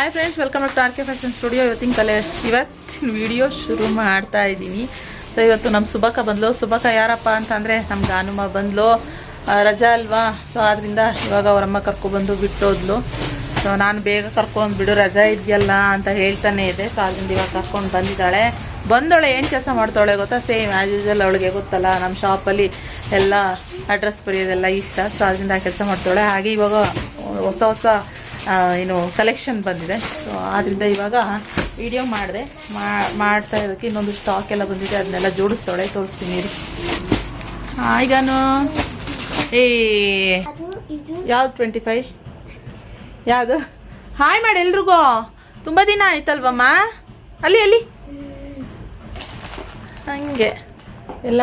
Hi friends welcome to R K fashion studio ಇವತ್ತಿನ ಕಲೆ ಇವತ್ತಿನ ವಿಡಿಯೋ ಶುರು ಮಾಡ್ತಾ ಇದ್ದೀನಿ. ಸೊ ಇವತ್ತು ನಮ್ಮ ಸುಬಕ ಬಂದ್ಲು. ಸುಬಕ ಯಾರಪ್ಪ ಅಂತಂದರೆ ನಮ್ಮ ಗಾನುಮ ಬಂದ್ಲು. ರಜಾ ಅಲ್ವಾ? ಸೊ ಆದ್ದರಿಂದ ಇವಾಗ ಅವರಮ್ಮ ಕರ್ಕೊಬಂದು ಬಿಟ್ಟೋದ್ಲು. ಸೊ ನಾನು ಬೇಗ ಕರ್ಕೊಂಡು ಬಿಡು, ರಜಾ ಇದೆಯಲ್ಲ ಅಂತ ಹೇಳ್ತಾನೆ ಇದೆ. ಸೊ ಅದರಿಂದ ಇವಾಗ ಕರ್ಕೊಂಡು ಬಂದಿದ್ದಾಳೆ. ಬಂದವಳೆ, ಏನು ಕೆಲಸ ಮಾಡ್ತಾಳೆ ಗೊತ್ತಾ? ಸೇಮ್ ಆ್ಯಸ್ ಯೂಸಲ್ ಅವಳಿಗೆ ಗೊತ್ತಲ್ಲ. ನಮ್ಮ ಶಾಪಲ್ಲಿ ಎಲ್ಲ ಅಡ್ರೆಸ್ ಬರೆಯೋದೆಲ್ಲ ಇಷ್ಟ. ಸೊ ಅದರಿಂದ ಕೆಲಸ ಮಾಡ್ತಾಳೆ ಹಾಗೆ ಇವಾಗ ಹೊಸ ಹೊಸ ಏನು ಕಲೆಕ್ಷನ್ ಬಂದಿದೆ. ಸೊ ಆದ್ದರಿಂದ ಇವಾಗ ವಿಡಿಯೋ ಮಾಡಿದೆ. ಮಾಡ್ತಾ ಇದಕ್ಕೆ ಇನ್ನೊಂದು ಸ್ಟಾಕ್ ಎಲ್ಲ ಬಂದಿದೆ. ಅದನ್ನೆಲ್ಲ ಜೋಡಿಸ್ತಾಳೆ ತೋರಿಸ್ತೀನಿ ಇರಿ. ಈಗಾನು ಏ, ಯಾವ್ದು ಟ್ವೆಂಟಿ ಫೈವ್ ಯಾವುದು? ಹಾಯ್ ಮಾಡಿ ಎಲ್ರಿಗೂ. ತುಂಬ ದಿನ ಆಯ್ತಲ್ವಮ್ಮ? ಅಲ್ಲಿ ಅಲ್ಲಿ. ಹಂಗೆ. ಎಲ್ಲ,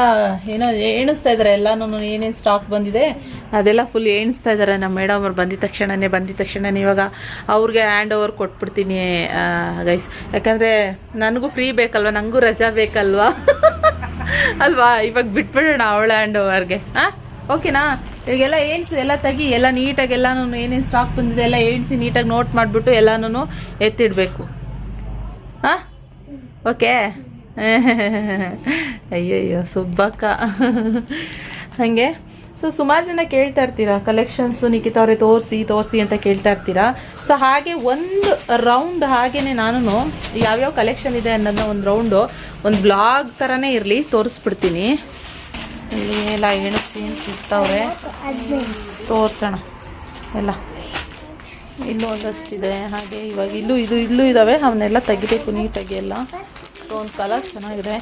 ಏನೋ ಎಣಿಸ್ತಾ ಇದ್ದಾರೆ ಎಲ್ಲನೂ ಏನೇನು ಸ್ಟಾಕ್ ಬಂದಿದೆ? ಅದೆಲ್ಲ ಫುಲ್ ಎಣಿಸ್ತಾ ಇದ್ದಾರೆ ನಮ್ಮ ಮೇಡಮ್ ಅವ್ರು ಬಂದಿದ ತಕ್ಷಣನೇ ಬಂದಿದ ತಕ್ಷಣನೇ ಇವಾಗ ಅವ್ರಿಗೆ ಹ್ಯಾಂಡ್ ಓವರ್ ಕೊಟ್ಬಿಡ್ತೀನಿ ಗೈಸ್ ಯಾಕಂದರೆ ನನಗೂ ಫ್ರೀ ಬೇಕಲ್ವ? ನನಗೂ ರಜಾ ಬೇಕಲ್ವಾ? ಅಲ್ವಾ? ಇವಾಗ ಬಿಟ್ಬಿಡೋಣ ಅವಳ ಹ್ಯಾಂಡ್ ಓವರ್ಗೆ ಹಾಂ ಓಕೆನಾ ಇವಾಗೆಲ್ಲ ಏಣ್ಸು ಎಲ್ಲ ತೆಗಿ, ಎಲ್ಲ ನೀಟಾಗಿ ಎಲ್ಲನೂ ಏನೇನು ಸ್ಟಾಕ್ ಬಂದಿದೆ ಎಲ್ಲ ಏಣಿಸಿ ನೀಟಾಗಿ ನೋಟ್ ಮಾಡಿಬಿಟ್ಟು ಎಲ್ಲನೂ ಎತ್ತಿಡಬೇಕು. ಹಾಂ ಓಕೆ ಅಯ್ಯಯ್ಯೋ, ಸುಬ್ಬಕ್ಕ. ಹಾಗೆ? ಸೊ ಸುಮಾರು ಜನ ಕೇಳ್ತಾ ಇರ್ತೀರಾ ಕಲೆಕ್ಷನ್ಸು ನಿಖಿತಾ ಅವರೇ ತೋರಿಸಿ ತೋರಿಸಿ ಅಂತ ಕೇಳ್ತಾ ಇರ್ತೀರಾ? ಸೊ ಹಾಗೆ ಒಂದು ರೌಂಡ್ ಹಾಗೇನೆ ನಾನು ಯಾವ್ಯಾವ ಕಲೆಕ್ಷನ್ ಇದೆ ಅನ್ನೋದನ್ನ ಒಂದು ರೌಂಡು ಒಂದು ಬ್ಲಾಗ್ ಥರನೇ ಇರಲಿ, ತೋರಿಸ್ಬಿಡ್ತೀನಿ. ಇಲ್ಲಿ ಎಲ್ಲ ಎಣಿಸಿ ಸಿಗ್ತಾವ್ರೆ? ತೋರಿಸೋಣ. ಎಲ್ಲ. ಇಲ್ಲೂ ಒಂದಷ್ಟಿದೆ ಹಾಗೆ ಇವಾಗ ಇಲ್ಲೂ ಇದು, ಇಲ್ಲೂ ಇದ್ದಾವೆ ಅವನ್ನೆಲ್ಲ ತೆಗಿಬೇಕು ನೀಟಾಗಿ ಎಲ್ಲ. ಒಂದು ಕಲರ್ ಚೆನ್ನಾಗಿದೆ.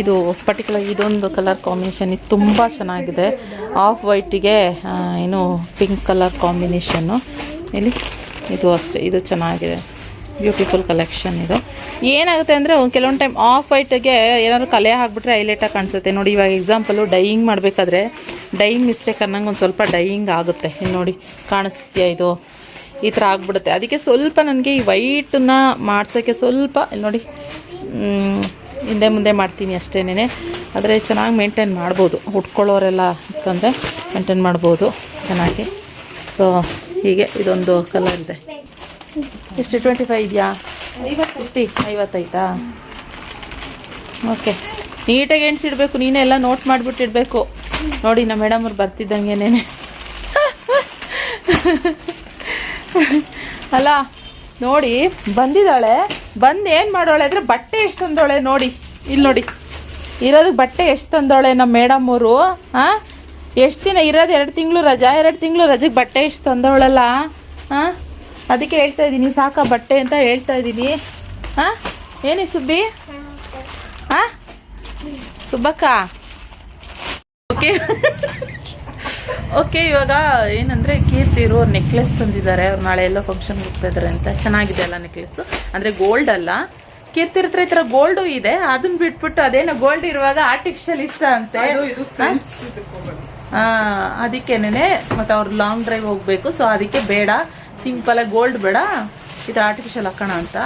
ಇದು ಪರ್ಟಿಕ್ಯುಲರ್ ಇದೊಂದು ಕಲರ್ ಕಾಂಬಿನೇಷನ್ ಇದು ತುಂಬ ಚೆನ್ನಾಗಿದೆ. ಆಫ್ ವೈಟಿಗೆ ಏನು ಪಿಂಕ್ ಕಲರ್ ಕಾಂಬಿನೇಷನ್ನು ಇಲ್ಲಿ ಇದು ಅಷ್ಟೇ, ಇದು ಚೆನ್ನಾಗಿದೆ. ಬ್ಯೂಟಿಫುಲ್ ಕಲೆಕ್ಷನ್ ಇದು. ಏನಾಗುತ್ತೆ ಅಂದರೆ ಕೆಲವೊಂದು ಟೈಮ್ ಆಫ್ ವೈಟಿಗೆ ಏನಾದರೂ ಕಲೆ ಹಾಕ್ಬಿಟ್ರೆ ಹೈಲೈಟಾಗಿ ಕಾಣಿಸುತ್ತೆ. ನೋಡಿ, ಇವಾಗ ಎಕ್ಸಾಂಪಲು ಡೈಯಿಂಗ್ ಮಾಡಬೇಕಾದ್ರೆ ಡೈಯಿಂಗ್ ಮಿಸ್ಟೇಕ್ ಅನ್ನಂಗೆ ಒಂದು ಸ್ವಲ್ಪ ಡೈಯಿಂಗ್ ಆಗುತ್ತೆ. ಇಲ್ಲಿ ನೋಡಿ, ಕಾಣಿಸ್ತೀಯಾ ಇದು? ಈ ಥರ ಆಗ್ಬಿಡುತ್ತೆ. ಅದಕ್ಕೆ ಸ್ವಲ್ಪ ನನಗೆ ಈ ವೈಟನ್ನ ಮಾಡಿಸೋಕ್ಕೆ ಸ್ವಲ್ಪ, ಇಲ್ಲಿ ನೋಡಿ ಹಿಂದೆ ಮುಂದೆ ಮಾಡ್ತೀನಿ ಅಷ್ಟೇನೆ ಆದರೆ ಚೆನ್ನಾಗಿ ಮೇಂಟೈನ್ ಮಾಡ್ಬೋದು. ಉಟ್ಕೊಳ್ಳೋರೆಲ್ಲ ಅಂತಂದರೆ ಮೇಂಟೈನ್ ಮಾಡ್ಬೋದು ಚೆನ್ನಾಗಿ. ಸೊ ಹೀಗೆ ಇದೊಂದು ಕಲರ್ ಇದೆ. ಎಷ್ಟು? ಟ್ವೆಂಟಿ ಫೈವ್ ಇದೆಯಾ ಫಿಫ್ಟಿ ಐವತ್ತೈತಾ? ಓಕೆ ನೀಟಾಗಿ ಎಣ್ಸಿಡ್ಬೇಕು. ನೀನೇ ಎಲ್ಲ ನೋಟ್ ಮಾಡಿಬಿಟ್ಟಿಡ್ಬೇಕು. ನೋಡಿ, ನಮ್ಮ ಮೇಡಮ್ ಅವ್ರು ಬರ್ತಿದ್ದಂಗೆನೇ ಅಲ್ಲ ನೋಡಿ, ಬಂದಿದ್ದಾಳೆ. ಬಂದು ಏನು ಮಾಡೋಳೆ ಅಂದರೆ ಬಟ್ಟೆ ಎಷ್ಟು ತಂದೋಳೆ ನೋಡಿ. ಇಲ್ಲಿ ನೋಡಿ. ಇರೋದಕ್ಕೆ ಬಟ್ಟೆ ಎಷ್ಟು ತಂದೋಳೆ ನಮ್ಮ ಮೇಡಮ್ ಅವರು ಹಾಂ ಎಷ್ಟು ದಿನ ಇರೋದು ಎರಡು ತಿಂಗಳು ರಜಾ, ಎರಡು ತಿಂಗಳು ರಜೆಗೆ ಬಟ್ಟೆ ಎಷ್ಟು ತಂದವಳಲ್ಲ ಹಾಂ ಅದಕ್ಕೆ ಹೇಳ್ತಾ ಇದ್ದೀನಿ, ಸಾಕ ಬಟ್ಟೆ ಅಂತ ಹೇಳ್ತಾ ಇದ್ದೀನಿ. ಹಾಂ ಏನೇ ಸುಬ್ಬಿ? ಹಾಂ ಸುಬ್ಬಕ್ಕ? ಓಕೆ ಓಕೆ ಇವಾಗ ಏನಂದರೆ ಕೀರ್ತಿರು ನೆಕ್ಲೆಸ್ ತಂದಿದ್ದಾರೆ. ಅವ್ರು ನಾಳೆ ಎಲ್ಲ ಫಂಕ್ಷನ್ಗೆ ಹೋಗ್ತಾ ಇದ್ದಾರೆ ಅಂತ. ಚೆನ್ನಾಗಿದೆ ಅಲ್ಲ ನೆಕ್ಲೆಸ್ ಅಂದರೆ ಗೋಲ್ಡ್ ಅಲ್ಲ. ಕೀರ್ತಿ ಹತ್ರ ಈ ಥರ ಗೋಲ್ಡು ಇದೆ. ಅದನ್ನ ಬಿಟ್ಬಿಟ್ಟು ಅದೇನೋ ಗೋಲ್ಡ್ ಇರುವಾಗ ಆರ್ಟಿಫಿಷಿಯಲ್ ಇಷ್ಟ ಅಂತೆ. ಹಾಂ? ಅದಕ್ಕೇನೆ ಮತ್ತು ಅವ್ರು ಲಾಂಗ್ ಡ್ರೈವ್ ಹೋಗಬೇಕು. ಸೊ ಅದಕ್ಕೆ ಬೇಡ. ಸಿಂಪಲಾಗಿ ಗೋಲ್ಡ್ ಬೇಡ. ಈ ಥರ ಆರ್ಟಿಫಿಷಿಯಲ್ ಹಾಕೋಣ ಅಂತ.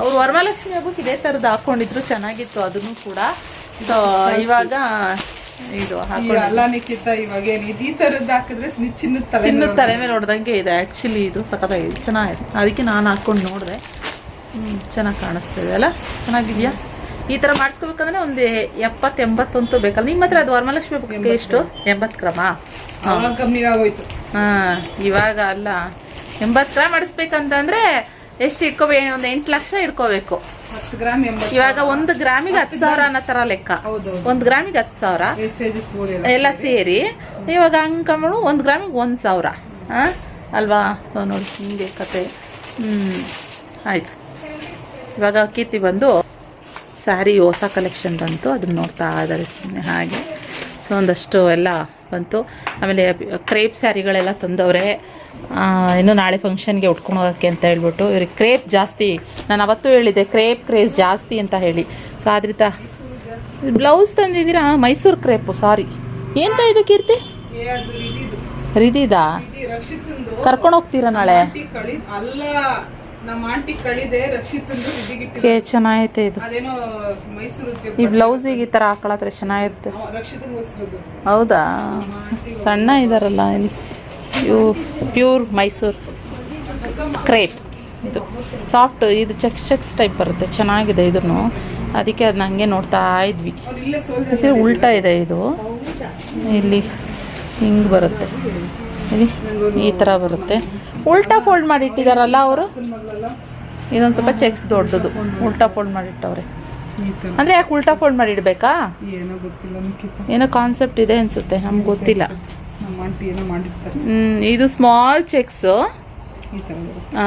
ಅವ್ರು ವರಮಹಾಲಕ್ಷ್ಮಿ ಹಬ್ಬಕ್ಕೆ ಇದೇ ಥರದ್ದು ಹಾಕೊಂಡಿದ್ರು. ಚೆನ್ನಾಗಿತ್ತು ಅದನ್ನು ಕೂಡ. ಸೊ ಇವಾಗ ಇದು ಹಾಕೊಂಡು ಅಲ್ಲ ನಿಖಿತ ಇವಾಗ ಏನ್ ಈ ತರದ್ ಹಾಕಿದ್ರೆ ಚಿನ್ನದ ತಲೆ ಚಿನ್ನದ ತಲೆ ಮೇಲೆ ಹೊಡೆದಂಗೆ ಇದೆ. ಆ್ಯಕ್ಚುಲಿ ಇದು ಸಖತ್ತಾಗಿದೆ. ಚೆನ್ನಾಗಿದೆ. ಅದಕ್ಕೆ ನಾನು ಹಾಕ್ಕೊಂಡು ನೋಡಿದೆ. ಚೆನ್ನಾಗಿ ಕಾಣಿಸ್ತಿದೆ ಅಲ್ಲ? ಚೆನ್ನಾಗಿದೆಯಾ? ಈ ಥರ ಮಾಡಿಸ್ಕೋಬೇಕಂದ್ರೆ ಒಂದು ಎಪ್ಪತ್ತು ಎಂಬತ್ತಂತೂ ಬೇಕಲ್ಲ? ನಿಮ್ಮ ಹತ್ರ ಅದು ವರಮಹಾಲಕ್ಷ್ಮಿ ಹಬ್ಬಕ್ಕೆ ಎಷ್ಟು? ಎಂಬತ್ತು ಕ್ರಮ ಅವಾಗ ಕಮ್ಮಿ ಆಗೋಯ್ತು. ಹಾಂ ಇವಾಗ ಅಲ್ಲ. ಎಂಬತ್ತು ಗ್ರಾಮ್ ಮಾಡಿಸ್ಬೇಕಂತಂದ್ರೆ ಎಷ್ಟು ಇಟ್ಕೋಬೇಕು ಒಂದು ಎಂಟು ಲಕ್ಷ ಇಟ್ಕೋಬೇಕು. ಹತ್ತು ಗ್ರಾಮ್ ಎಂಬತ್ತು ಇವಾಗ ಒಂದು ಗ್ರಾಮಿಗೆ ಹತ್ತು ಸಾವಿರ ಅನ್ನೋ ತರ ಲೆಕ್ಕ. ಹೌದು ಒಂದು ಗ್ರಾಮಿಗೆ ಹತ್ತು ಸಾವಿರ. ವೇಸ್ಟೇಜ್ ಕೂಲ್ ಎಲ್ಲ ಸೇರಿ. ಇವಾಗ ಅಂಕಮಳು ಒಂದು ಗ್ರಾಮಿಗೆ ಒಂದು ಸಾವಿರ. ಹಾಂ ಅಲ್ವಾ? ಸೊ ನೋಡಿ ಹಿಂಗೆ ಕತೆ. ಹ್ಞೂ ಆಯಿತು. ಇವಾಗ ಕೀರ್ತಿ ಬಂದು ಸ್ಯಾರಿ ಹೊಸ ಕಲೆಕ್ಷನ್ ಬಂತು. ಅದನ್ನ ನೋಡ್ತಾ ಇದ್ದಾರೆ ಸುಮ್ಮನೆ ಹಾಗೆ. ಸೊ ಒಂದಷ್ಟು ಎಲ್ಲ ಬಂತು. ಆಮೇಲೆ ಕ್ರೇಪ್ ಸ್ಯಾರಿಗಳೆಲ್ಲ ತಂದವ್ರೆ. ಇನ್ನು ನಾಳೆ ಫಂಕ್ಷನ್ಗೆ ಉಟ್ಕೊಂಡು ಹೋಗೋಕ್ಕೆ ಅಂತ ಹೇಳ್ಬಿಟ್ಟು ಇವ್ರಿಗೆ ಕ್ರೇಪ್ ಜಾಸ್ತಿ ನಾನು ಅವತ್ತು ಹೇಳಿದ್ದೆ ಕ್ರೇಪ್ ಕ್ರೇಸ್ ಜಾಸ್ತಿ ಅಂತ ಹೇಳಿ. ಸೊ ಆದ್ರಿಂದ ಬ್ಲೌಸ್ ತಂದಿದ್ದೀರಾ? ಮೈಸೂರು ಕ್ರೇಪು ಸಾರಿ ಎಂತ ಇದು ಕೀರ್ತಿ? ರಿದಿದಾ? ಕರ್ಕೊಂಡು ಹೋಗ್ತೀರಾ ನಾಳೆ? ಚೆನ್ನಾಗೈತೆ ಇದು. ಈ ಬ್ಲೌಸಿಗೆ ಈ ಥರ ಹಾಕೊಳತ್ರೆ ಚೆನ್ನಾಗಿರುತ್ತೆ. ಹೌದಾ? ಸಣ್ಣ ಇದಾರಲ್ಲ ಇಲ್ಲಿ. ಇವು ಪ್ಯೂರ್ ಮೈಸೂರು ಕ್ರೇಪ್. ಇದು ಸಾಫ್ಟ್, ಇದು ಚೆಕ್ಸ್ ಚೆಕ್ಸ್ ಟೈಪ್ ಬರುತ್ತೆ. ಚೆನ್ನಾಗಿದೆ ಇದನ್ನು. ಅದಕ್ಕೆ ಅದನ್ನ ಹಂಗೆ ನೋಡ್ತಾ ಇದ್ವಿ. ಉಲ್ಟಾ ಇದೆ ಇದು. ಇಲ್ಲಿ ಹಿಂಗೆ ಬರುತ್ತೆ. ಇಲ್ಲಿ ಈ ಥರ ಬರುತ್ತೆ. ಉಲ್ಟಾ ಫೋಲ್ಡ್ ಮಾಡಿ ಇಟ್ಟಿದಾರಲ್ಲ ಅವರು? ಇದೊಂದು ಸ್ವಲ್ಪ ಚೆಕ್ಸ್ ದೊಡ್ಡದು. ಉಲ್ಟಾ ಫೋಲ್ಡ್ ಮಾಡಿಟ್ಟವ್ರೆ. ಅಂದ್ರೆ ಯಾಕೆ ಉಲ್ಟಾ ಫೋಲ್ಡ್ ಮಾಡಿಡ್ಬೇಕಾ? ಏನೋ ಕಾನ್ಸೆಪ್ಟ್ ಇದೆ ಅನ್ಸುತ್ತೆ. ನಮ್ಗೆ ಗೊತ್ತಿಲ್ಲ. ನಮ್ಮ ಆಂಟಿ ಏನೋ ಮಾಡಿರ್ತಾರೆ. ಹ್ಮ್, ಇದು ಸ್ಮಾಲ್ ಚೆಕ್ಸು ಈ ಥರ ಬರುತ್ತೆ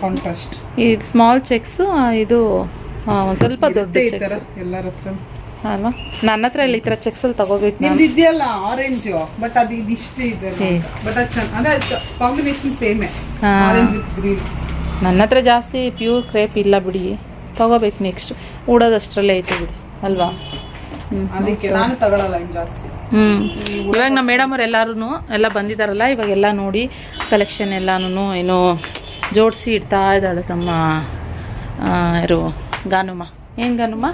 ಕಾಂಟ್ರಾಸ್ಟ್ ಇದು ಸ್ಮಾಲ್ ಚೆಕ್ಸು ಇದು ಸ್ವಲ್ಪ ದೊಡ್ಡ ಚೆಕ್ಸ್ ಎಲ್ಲರ ಹತ್ರ. ಅಲ್ವಾ? ನನ್ನ ಹತ್ರ ಇಲ್ಲಿ ಈ ಥರ ಚೆಕ್ಸಲ್ಲಿ ತಗೋಬೇಕು ನಾನು. ನಿಮ್ದು ಇದೆಯಲ್ಲ ಆರೆಂಜ್ ಬಟ್ ಅದು ಇದಿಷ್ಟೇ ಇದೆ ಹೇ. ಬಟ್ ಅದು ಚೆನ್ನ ಅದೇ ಕಾಂಬಿನೇಷನ್ ಸೇಮೇ ಹಾ. ಆರೆಂಜ್ ವಿತ್ ಗ್ರೀನ್ ನನ್ನ ಹತ್ರ ಜಾಸ್ತಿ ಪ್ಯೂರ್ ಕ್ರೇಪ್ ಇಲ್ಲ ಬಿಡಿ. ತಗೋಬೇಕು ನೆಕ್ಸ್ಟ್ ಉಡೋದಷ್ಟರಲ್ಲೇ ಐತೆ ಬಿಡಿ. ಅಲ್ವಾ? ಅದಕ್ಕೆ ನಾನು ತಗೊಳಲ್ಲ ಇನ್ನು ಜಾಸ್ತಿ. ಹ್ಞೂ ಇವಾಗ ನಮ್ಮ ಮೇಡಮ್ ಅವ್ರು ಎಲ್ಲರೂ ಎಲ್ಲ ಬಂದಿದ್ದಾರಲ್ಲ ಇವಾಗೆಲ್ಲ ನೋಡಿ ಕಲೆಕ್ಷನ್ ಎಲ್ಲಾನು ಏನು ಜೋಡಿಸಿ ಇಡ್ತಾ ಇದ್ದಾಳೆ ತಮ್ಮ ಯಾರು ಗಾನುಮ್ಮ ಏನು ಗಾನುಮ್ಮ